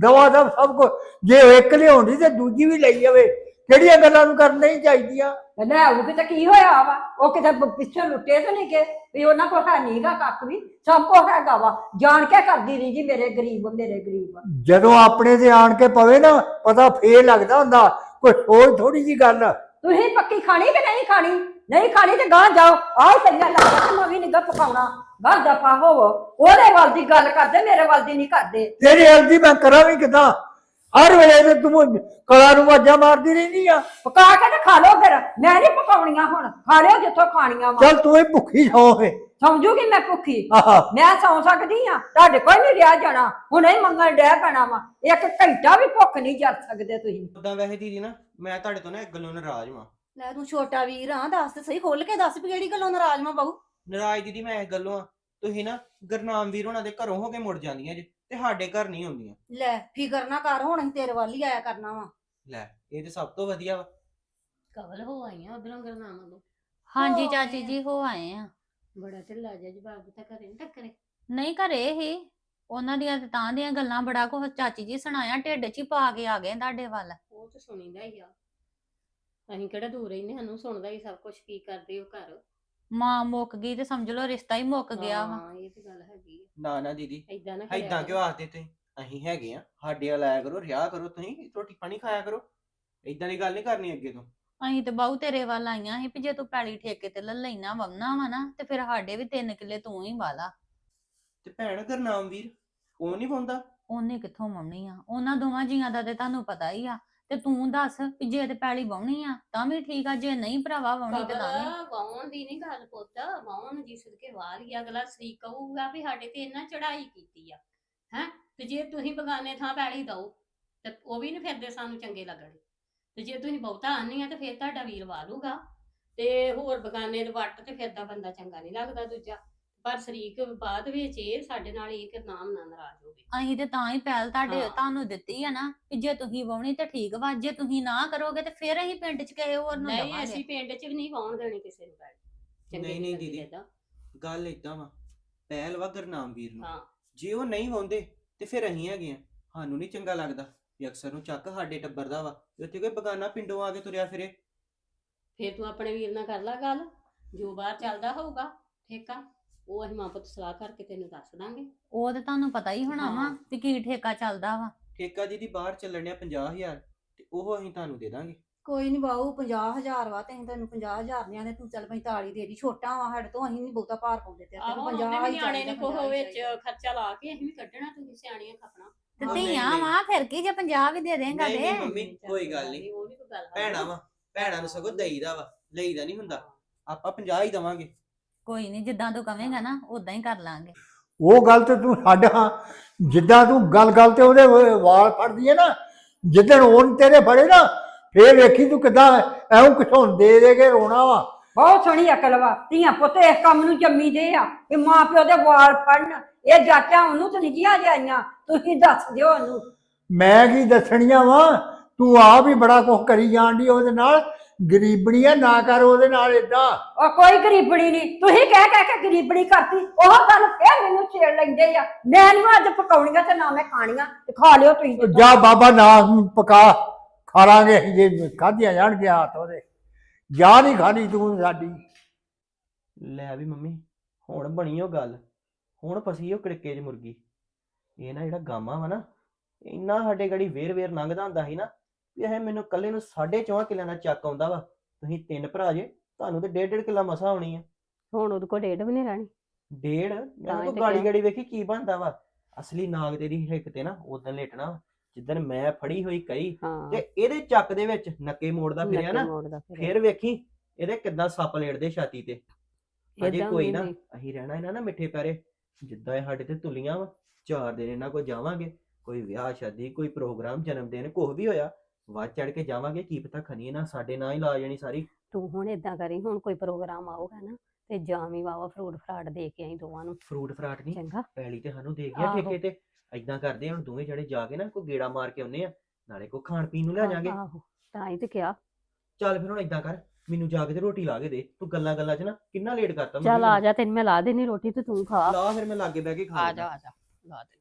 ਦਵਾ ਦਾ ਸਭ ਕੋ ਜੇ ਉਹ ਇੱਕ ਲਿਆਉਂਦੀ ਤੇ ਦੂਜੀ ਵੀ ਲਈ ਜਾਵੇ। ਕਿਹੜੀਆਂ ਗੱਲਾਂ ਨੂੰ ਕਰਨੀਆਂ ਹੀ ਚਾਹੀਦੀਆਂ? ਤੇ ਲੈ ਆਊਗੀ ਤੇ ਕੀ ਹੋਇਆ ਵਾ? ਉਹ ਕਿਤੇ ਬ- ਪਿੱਛੇ ਲੁੱਟੇ ਤੇ ਨਹੀਂ ਗਏ? ਵੀ ਉਹਨਾਂ ਕੋਲ ਹੈ ਨਹੀਂਗਾ ਕੱਖ ਵੀ? ਸਭ ਕੁਛ ਹੈਗਾ ਵਾ। ਜਾਣ ਕੇ ਕਰਦੀ ਰਹੀ ਜੀ ਮੇਰੇ ਗਰੀਬ ਮੇਰੇ ਗਰੀਬ। ਜਦੋਂ ਆਪਣੇ ਤੇ ਆਣ ਕੇ ਪਵੇ ਨਾ ਪਤਾ ਫੇਰ ਲੱਗਦਾ ਹੁੰਦਾ। ਕੋਈ ਸੋਚ ਥੋੜੀ ਜੀ ਗੱਲ। ਤੁਸੀਂ ਪੱਕੀ ਖਾਣੀ ਕਿ ਨਹੀਂ ਖਾਣੀ? ਨਹੀਂ ਖਾਣੀ ਤੇ ਗਾਂ ਜਾਓ। ਆਹ ਤੇਰੀਆਂ ਲੱਗਦਾ ਮੈਂ ਵੀ ਨਿੱਘਾ ਪਕਾਉਣਾ ਗਾਂ ਦਫਾ ਹੋਵੋ। ਉਹਦੇ ਵੱਲ ਦੀ ਗੱਲ ਕਰਦੇ ਮੇਰੇ ਵੱਲ ਦੀ ਨਹੀਂ ਕਰਦੇ। ਤੇਰੇ ਅਲਦੀ ਮੈਂ ਕਰਾਂ ਵੀ ਕਿਦਾਂ? ਹਰ ਵੇਲੇ ਤੇ ਤੂੰ ਕਲਾ ਨੂੰ ਵਾਜਾ ਮਾਰਦੀ ਰਹਿੰਦੀ ਆ। ਪਕਾ ਕੇ ਤੇ ਖਾ ਲਓ ਫਿਰ। ਮੈਂ ਨਹੀਂ ਪਕਾਉਣੀਆਂ ਹੁਣ। ਖਾ ਲਿਓ ਜਿੱਥੋਂ ਖਾਣੀਆਂ ਵਾ। ਚੱਲ ਤੂੰ ਹੀ ਭੁੱਖੀ ਸੌਂ ਸਮਝੂਗੀ ਮੈਂ ਭੁੱਖੀ? ਆਹਾ। ਮੈਂ ਸੌ ਸਕਦੀ ਆ ਤੁਹਾਡੇ ਕੋਈ ਨਹੀਂ ਰਿਹਾ ਜਾਣਾ। ਹੁਣੇ ਹੀ ਮੰਗਣ ਡੈ ਪੈਣਾ ਵਾ। ਇੱਕ ਘੰਟਾ ਵੀ ਭੁੱਖ ਨਹੀਂ ਜਰ ਸਕਦੇ ਤੁਸੀਂ। ਉਦਾਂ ਵੈਸੇ ਦੀਦੀ ਨਾ ਮੈਂ ਤੁਹਾਡੇ ਤੋਂ ਨਾ ਇੱਕ ਗੱਲੋਂ ਨਾਰਾਜ਼ ਵਾਂ। ਲੈ ਤੂੰ ਛੋਟਾ ਵੀਰ ਆ ਦੱਸ ਤੇ ਸਹੀ ਖੋਲ ਕੇ ਦੱਸ ਵੀ ਕਿਹੜੀ ਗੱਲੋਂ ਨਾਰਾਜ਼ ਮੈਂ ਬਾਹੂ ਨਾਰਾਜ਼ ਦੀਦੀ ਮੈਂ ਇਸ ਗੱਲੋਂ ਆ। ਤੁਸੀਂ ਨਾ ਗੁਰਨਾਮ ਵੀਰ ਉਹਨਾਂ ਦੇ ਘਰੋਂ ਹੋ ਕੇ ਮੁੜ ਜਾਂਦੀਆਂ ਜੇ ਤੇ ਸਾਡੇ ਘਰ ਨਹੀਂ ਆਉਂਦੀਆਂ। ਲੈ ਫਿਕਰ ਨਾ ਕਰ ਹੁਣ ਅਸੀਂ ਤੇਰੇ ਵੱਲ ਹੀ ਆਇਆ ਕਰਨਾ ਵਾ। ਲੈ ਇਹ ਤੇ ਸਭ ਤੋਂ ਵਧੀਆ ਵਾ। ਕਵਲ ਹੋ ਆਈਆਂ ਉਧਰੋਂ ਗਰਨਾਮਾ ਤੋਂ ਹਾਂਜੀ ਚਾਚੀ। ਜੀ ਹੋ ਆਏ ਆ। ਬੜਾ ਢਿੱਲਾ ਜਿਹਾ ਜਵਾਬ ਤਾਂ ਕਰੇ ਨੀ ਟੱਕਰੇ। ਨਹੀਂ ਘਰੇ ਹੀ ਉਹਨਾਂ ਦੀਆਂ ਤੇ ਤਾਂ ਦੀਆਂ ਗੱਲਾਂ ਬੜਾ ਕੁਛ ਚਾਚੀ ਜੀ ਸੁਣਾਇਆ ਢਿੱਡ 'ਚ ਹੀ ਪਾ ਕੇ ਆ ਗਏ ਤੁਹਾਡੇ ਵੱਲ। ਉਹ ਤਾਂ ਸੁਣੀਦਾ ਹੀ ਆ। ਅਸੀਂ ਕਿਹੜਾ ਦੂਰ ਰਹਿੰਦੇ ਸਾਨੂੰ ਸੁਣਦਾ ਹੀ ਸਭ ਕੁਝ ਕੀ ਕਰਦੇ ਹੋ ਘਰ। ਮਾਂ ਮੁੱਕ ਗਈ ਤੇ ਸਮਝ ਲਓ ਰਿਸ਼ਤਾ ਹੀ ਮੁੱਕ ਗਿਆ ਵਾ। ਹਾਂ ਇਹ ਤੇ ਗੱਲ ਹੈਗੀ ਆ। ਨਾ ਨਾ ਦੀਦੀ ਏਦਾਂ ਨਾ ਐਦਾਂ ਕਿਉਂ ਆਖਦੇ ਤੁਸੀਂ? ਅਸੀਂ ਹੈਗੇ ਆ ਸਾਡੇ ਵੱਲ ਆਇਆ ਕਰੋ ਰਿਆ ਕਰੋ ਤੁਸੀਂ ਰੋਟੀ ਪਾਣੀ ਖਾਇਆ ਕਰੋ। ਏਦਾਂ ਦੀ ਗੱਲ ਨਹੀਂ ਕਰਨੀ ਅੱਗੇ ਤੋਂ। ਅਸੀਂ ਤੇ ਬਾਹੂ ਤੇਰੇ ਵੱਲ ਆਈਆਂ ਸੀ ਵੀ ਜੇ ਤੂੰ ਪੈਲੀ ਠੇਕੇ ਤੇ ਲੈ ਲੈਣਾ ਵਮਨਾ ਵਾ ਨਾ ਤੇ ਫਿਰ ਸਾਡੇ ਵੀ ਤਿੰਨ ਕਿੱਲੇ ਤੂੰ ਹੀ ਵਾਲਾ। ਤੇ ਭੈਣ ਗੁਰਨਾਮ ਵੀਰ ਉਹ ਨਹੀਂ ਪਾਉਂਦਾ ਉਹਨੇ ਕਿੱਥੋਂ ਵਮਣੀ ਆ? ਉਹਨਾਂ ਦੋਵਾਂ ਜੀਆਂ ਦਾ ਤੇ ਤੁਹਾਨੂੰ ਪਤਾ ਹੀ ਆ। ਤੇ ਤੂੰ ਦੱਸ ਵੀ ਜੇ ਤੇ ਪੈਲੀ ਵਾਉਣੀ ਆ ਤਾਂ ਵੀ ਠੀਕ ਆ ਜੇ ਨਹੀਂ ਭਰਾਵਾ ਵਾਉਣੀ ਤੇ ਵੀ। ਕਬਰ ਵਾਉਣ ਦੀ ਨਹੀਂ ਗੱਲ ਪੁੱਤ ਵਾਉਣ ਜਿਸ ਕੇ ਵਾਰ ਹੀ ਅਗਲਾ ਸਰੀਕ ਕਹੂਗਾ ਵੀ ਸਾਡੇ ਤੇ ਇੰਨਾ ਚੜਾਈ ਕੀਤੀ ਆ ਹੈ? ਤੇ ਜੇ ਤੁਸੀਂ ਬਗਾਨੇ ਥਾਂ ਪੈਲੀ ਦਓ ਤੇ ਉਹ ਵੀ ਨਹੀਂ ਫਿਰਦੇ ਸਾਨੂੰ ਚੰਗੇ ਲੱਗਣੇ। ਤੇ ਜੇ ਤੁਸੀਂ ਬਹੁਤਾ ਆਨੀ ਆ ਤੇ ਫਿਰ ਤੁਹਾਡਾ ਵੀਰ ਵਾਲੂਗਾ। ਤੇ ਹੋਰ ਬਗਾਨੇ ਦੇ ਵੱਟ ਤੇ ਫਿਰਦਾ ਬੰਦਾ ਚੰਗਾ ਨਹੀਂ ਲੱਗਦਾ ਦੂਜਾ। ਪਰ ਸਰੀਕ ਬਾਅਦ ਵਿੱਚ ਇਹ ਸਾਡੇ ਨਾਲ ਇਹ ਕਿ ਨਾਮ ਨਾ ਨਾਰਾਜ਼ ਹੋਵੇ ਅਸੀਂ ਤੇ ਤਾਂ ਹੀ ਪਹਿਲ ਤੁਹਾਡੇ ਹਾਂ। ਤੁਹਾਨੂੰ ਦਿੱਤੀ ਆ ਨਾ ਕਿ ਜੇ ਤੁਸੀਂ ਵਾਉਣੀ ਤੇ ਠੀਕ ਵਾ ਜੇ ਤੁਸੀਂ ਨਾ ਕਰੋਗੇ ਤੇ ਫਿਰ ਅਸੀਂ ਪਿੰਡ 'ਚ ਕਿਸੇ ਹੋਰ ਨੂੰ ਨਹੀਂ ਦਵਾਂਗੇ। ਅਸੀਂ ਪਿੰਡ 'ਚ ਵੀ ਨਹੀਂ ਵਾਉਣ ਦੇਣੀ ਕਿਸੇ ਨੂੰ ਚੰਗੇ ਨਹੀਂ, ਨਹੀਂ ਲੱਗਦੀ ਦੀਦੀ। ਏਦਾਂ। ਗੱਲ ਏਦਾਂ ਵਾ ਪਹਿਲ ਵਾ ਗੁਰਨਾਮ ਵੀਰ ਨੂੰ। ਹਾਂ। ਜੇ ਉਹ ਨਹੀਂ ਹੁੰਦੇ ਤੇ ਫਿਰ ਅਸੀਂ ਹੈਗੇ ਆ। ਸਾਨੂੰ ਨਹੀਂ ਚੰਗਾ ਲੱਗਦਾ। ਵੀ ਅਕਸਰ ਨੂੰ ਚੱਕ ਸਾਡੇ ਟੱਬਰ ਦਾ ਵਾ ਤੇ ਉੱਥੇ ਕੋਈ ਬਗਾਨਾ ਪਿੰਡੋਂ ਆ ਕੇ ਤੁਰਿਆ ਫਿਰੇ। ਫਿਰ ਤੂੰ ਆਪਣੇ ਵੀਰ ਨਾਲ ਕਰ ਲੈ ਗੱਲ ਜੋ ਬਾਹਰ ਚੱਲਦਾ ਹੋਊਗਾ ਠੇਕਾ ਉਹ ਅਸੀਂ ਮਾਂ ਪੁੱਤ ਸਲਾਹ ਕਰਕੇ ਤੈਨੂੰ ਦੱਸ ਦਾਂਗੇ। ਉਹ ਤੇ ਤੁਹਾਨੂੰ ਪਤਾ ਹੀ ਹੋਣਾ ਵਾ ਹਾਂ। ਵੀ ਕੀ ਠੇਕਾ ਚੱਲਦਾ ਵਾ। ਠੇਕਾ ਜੀ ਦੀ ਬਾਹਰ ਚੱਲਣ ਡਿਆ 50000 ਤੇ ਉਹ ਅਸੀਂ ਤੁਹਾਨੂੰ ਦੇ ਦਾਂਗੇ। ਕੋਈ ਨਹੀਂ ਬਾਹੂ 50000 ਵਾ ਤੇ ਅਸੀਂ ਤੈਨੂੰ 50000 ਨਿਆਂ ਦੇ ਤੂੰ ਚੱਲ 45 ਦੇ ਦੀ ਛੋਟਾ ਵਾ ਸਾਡੇ ਤੋਂ ਅਸੀਂ ਨਹੀਂ ਬਹੁਤਾ ਭਾਰ ਪਾਉਂਦੇ ਤੇ ਆਹੋ ਤੈਨੂੰ 50 ਉਹਨੇ ਵੀ ਨਿਆਣੇ ਨੇ ਕੋਹ 50 ਹੀ ਵਿੱਚ। ਖਰਚਾ ਲਾ ਕੇ ਅਸੀਂ ਵੀ ਕੱਢਣਾ ਤੁਸੀਂ ਸਿਆਣੀਆਂ ਖਪਣਾ। ਤੇ ਹਾਂ, ਨਹੀਂ, ਧੀਆਂ ਨਹੀਂ। ਵਾ ਫਿਰ ਕੀ ਜੇ 50 ਵੀ ਦੇ ਦੇਂਗਾ ਨਹੀਂ, ਤੇ ਨਹੀਂ, ਮੰਮੀ, ਕੋਈ ਗੱਲ ਨਹੀਂ। ਉਹ ਨਹੀਂ ਕੋਈ ਗੱਲ ਭੈਣਾ ਵਾ ਭੈਣਾਂ ਨੂੰ ਸਗੋਂ ਦੇਈਦਾ ਵਾ ਲਈਦਾ ਨਹੀਂ ਹੁੰਦਾ। ਆਪਾਂ 50 ਹੀ ਦਵਾਂਗੇ। ਕੋਈ ਨਹੀਂ ਜਿੱਦਾਂ ਤੂੰ ਕਵੇਂਗਾ ਨਾ ਉਦਾਂ ਹੀ ਕਰ ਲਾਂਗੇ। ਉਹ ਗੱਲ ਤੇ ਤੂੰ ਛੱਡ ਹਾਂ। ਜਿੱਦਾਂ ਤੂੰ ਗੱਲ ਗੱਲ ਤੇ ਉਹਦੇ ਵ- ਵਾਲ ਫੜਦੀ ਹੈ ਨਾ ਜਿੱਦਣ ਉਹਨ ਤੇਰੇ ਫੜੇ ਨਾ ਫੇਰ ਵੇਖੀ ਤੂੰ ਕਿਦਾਂ ਐਉਂ ਕਿਥੋਂ ਦੇ ਦੇ ਕੇ ਰੋਣਾ ਵਾ। ਬਹੁਤ ਸੋਹਣੀ ਅਕਲ ਵਾ। ਧੀਆਂ ਪੁੱਤ ਇਸ ਕੰਮ ਨੂੰ ਜੰਮੀ ਦੇ ਆ ਕਿ ਮਾਂ ਪਿਓ ਦੇ ਵਾਲ ਫੜਨ। ਇਹ ਜਾਚਾਂ ਉਹਨੂੰ ਤਾਂ ਨਹੀਂ ਜਾਈਆਂ ਤੁਸੀਂ ਦੱਸ ਦਿਓ ਉਹਨੂੰ। ਮੈਂ ਕੀ ਦੱਸਣੀਆਂ ਵਾ? ਤੂੰ ਆਪ ਹੀ ਬੜਾ ਕੁਝ ਕਰੀ ਜਾਣ ਦੀ ਉਹਦੇ ਨਾਲ। ਗਰੀਬਣੀ ਆ ਨਾ ਕਰ ਉਹਦੇ ਨਾਲ ਇਦਾਂ ਉਹ ਕੋਈ ਗਰੀਬਣੀ ਨਹੀਂ ਤੁਸੀਂ ਕਹਿ ਕਹਿ ਕੇ ਗਰੀਬਣੀ ਕਰਤੀ ਉਹ ਗੱਲ ਫੇਰ ਮੈਨੂੰ ਛੇੜ ਲੈਂਦੇ ਆ। ਮੈਂ ਨਹੀਂ ਅੱਜ ਪਕਾਉਣੀਆਂ ਤੇ ਨਾ ਮੈਂ ਖਾਣੀਆਂ ਤੇ ਖਾ ਲਿਓ ਤੁਸੀਂ ਤੇ। ਜਾ ਬਾਬਾ ਨਾ ਪਕਾ ਖਾ ਲਾਂਗੇ ਅਸੀਂ ਜੇ ਖਾਧੀਆਂ ਜਾਣਗੇ ਹੱਥ ਉਹਦੇ। ਜਾ ਨਹੀਂ ਖਾਣੀ ਤੂੰ ਸਾਡੀ। ਲੈ ਵੀ ਮੰਮੀ ਹੁਣ ਬਣੀ ਉਹ ਗੱਲ। ਹੁਣ ਫਸੀ ਉਹ ਕੜਕੇ 'ਚ ਮੁਰਗੀ। ਇਹ ਨਾ ਜਿਹੜਾ ਗਾਮਾ ਵਾ ਨਾ ਇੰਨਾ ਸਾਡੇ ਗੜੀ ਵੇਰ ਵੇਰ ਲੰਘਦਾ ਹੁੰਦਾ ਸੀ ਨਾ ਵੀ ਇਹ ਮੈਨੂੰ ਕੱਲੇ ਨੂੰ 4.5 ਕਿੱਲਿਆਂ ਦਾ ਚੱਕ ਆਉਂਦਾ ਵਾ। ਤੁਸੀਂ ਤਿੰਨ ਭਰਾ ਜੇ ਤੁਹਾਨੂੰ ਤੇ 1.5 ਕਿੱਲਾ ਮਸਾ ਆਉਣੀ ਆ। ਹੁਣ ਉਹਦੇ ਕੋਲ ਡੇਢ ਵੀ ਨਹੀਂ ਰਹਿਣੀ। ਡੇਢ? ਹੀ ਤਾਂ ਗਾੜੀ। ਗਾੜੀ ਵੇਖੀ ਕੀ ਬਣਦਾ ਵਾ। ਅਸਲੀ ਨਾਗ ਤੇਰੀ ਹਿੱਕ ਤੇ ਨਾ ਉਦੋਂ ਲੇਟਣਾ ਵਾ, ਜਿੱਦਣ ਮੈਂ ਫੜੀ ਹੋਈ ਕਈ ਤੇ ਇਹਦੇ ਚੱਕ ਦੇ ਵਿੱਚ ਨੱਕੇ ਮੋੜਦਾ ਫਿਰਿਆ ਨਾ। ਫਿਰ ਵੇਖੀ ਇਹਦੇ ਕਿੱਦਾਂ ਸੱਪ ਲੇੜਦੇ ਛਾਤੀ ਤੇ। ਅਜੇ ਕੋਈ ਨਾ। ਅਸੀਂ ਰਹਿਣਾ ਇਹਨਾਂ ਨਾ ਮਿੱਠੇ ਪੈਰੇ ਜਿੱਦਾਂ ਇਹ ਸਾਡੇ ਤੇ ਤੁਲੀਆਂ ਵਾ ਚਾਰ ਦਿਨ ਇਹਨਾਂ ਕੋਲ ਜਾਵਾਂਗੇ ਕੋਈ ਵਿਆਹ ਸ਼ਾਦੀ ਕੋਈ ਪ੍ਰੋਗਰਾਮ ਜਨਮ ਦਿਨ ਕੁਛ ਵੀ ਹੋਇਆ ਵੱਧ ਚੜ ਕੇ ਜਾਵਾਂਗੇ ਕੀ ਪਤਾ ਖਣੀ ਨਾ ਸਾਡੇ ਨਾਂ ਹੀ ਲਾ ਜਾਣੀ ਸਾਰੀ। ਤੂੰ ਹੁਣ ਇਦਾਂ ਕਰੀ ਹੁਣ ਕੋਈ ਪ੍ਰੋਗਰਾਮ ਆਊਗਾ ਨਾ ਤੇ ਜਾਵੀਂ ਵਾਵਾ ਫਰੂਟ ਫਰਾਟ ਦੇ ਕੇ ਆਈ ਦੋਵਾਂ ਨੂੰ। ਫਰੂਟ ਫਰਾਟ ਨਹੀਂ ਚੰਗਾ। ਪੈਲੀ ਤੇ ਸਾਨੂੰ ਦੇ ਗਿਆ ਆਹੋ। ਠੇਕੇ ਤੇ ਐਦਾਂ ਕਰਦੇ ਹੁਣ ਦੋਵੇਂ ਜਣੇ ਜਾ ਕੇ ਨਾ ਕੋਈ ਗੇੜਾ ਮਾਰ ਕੇ ਆਉਨੇ ਆ ਨਾਲੇ ਕੋਈ ਖਾਣ ਪੀਣ ਨੂੰ ਲੈ ਜਾਾਂਗੇ। ਆਹੋ ਤਾਂ ਹੀ ਤੇ ਕਿਹਾ। ਚੱਲ ਫਿਰ ਹੁਣ ਐਦਾਂ ਕਰ ਮੈਨੂੰ ਜਾ ਕੇ ਤੇ ਰੋਟੀ ਲਾ ਕੇ ਦੇ ਤੂੰ ਗੱਲਾਂ ਗੱਲਾਂ 'ਚ ਨਾ ਕਿੰਨਾ ਲੇਟ ਕਰਤਾ ਚੱਲ ਆ ਜਾ ਤੈਨੂੰ ਮੈਂ ਲਾ ਦੇਣੀ ਰੋਟੀ ਤੇ ਤੂੰ ਖਾ। ਲਾ ਫਿਰ ਮੈਂ ਲਾਗੇ ਬਹਿ ਕੇ ਖਾ ਆ ਲੈਂਦਾ। ਜਾ ਆ ਜਾ ਲਾ ਦੇ।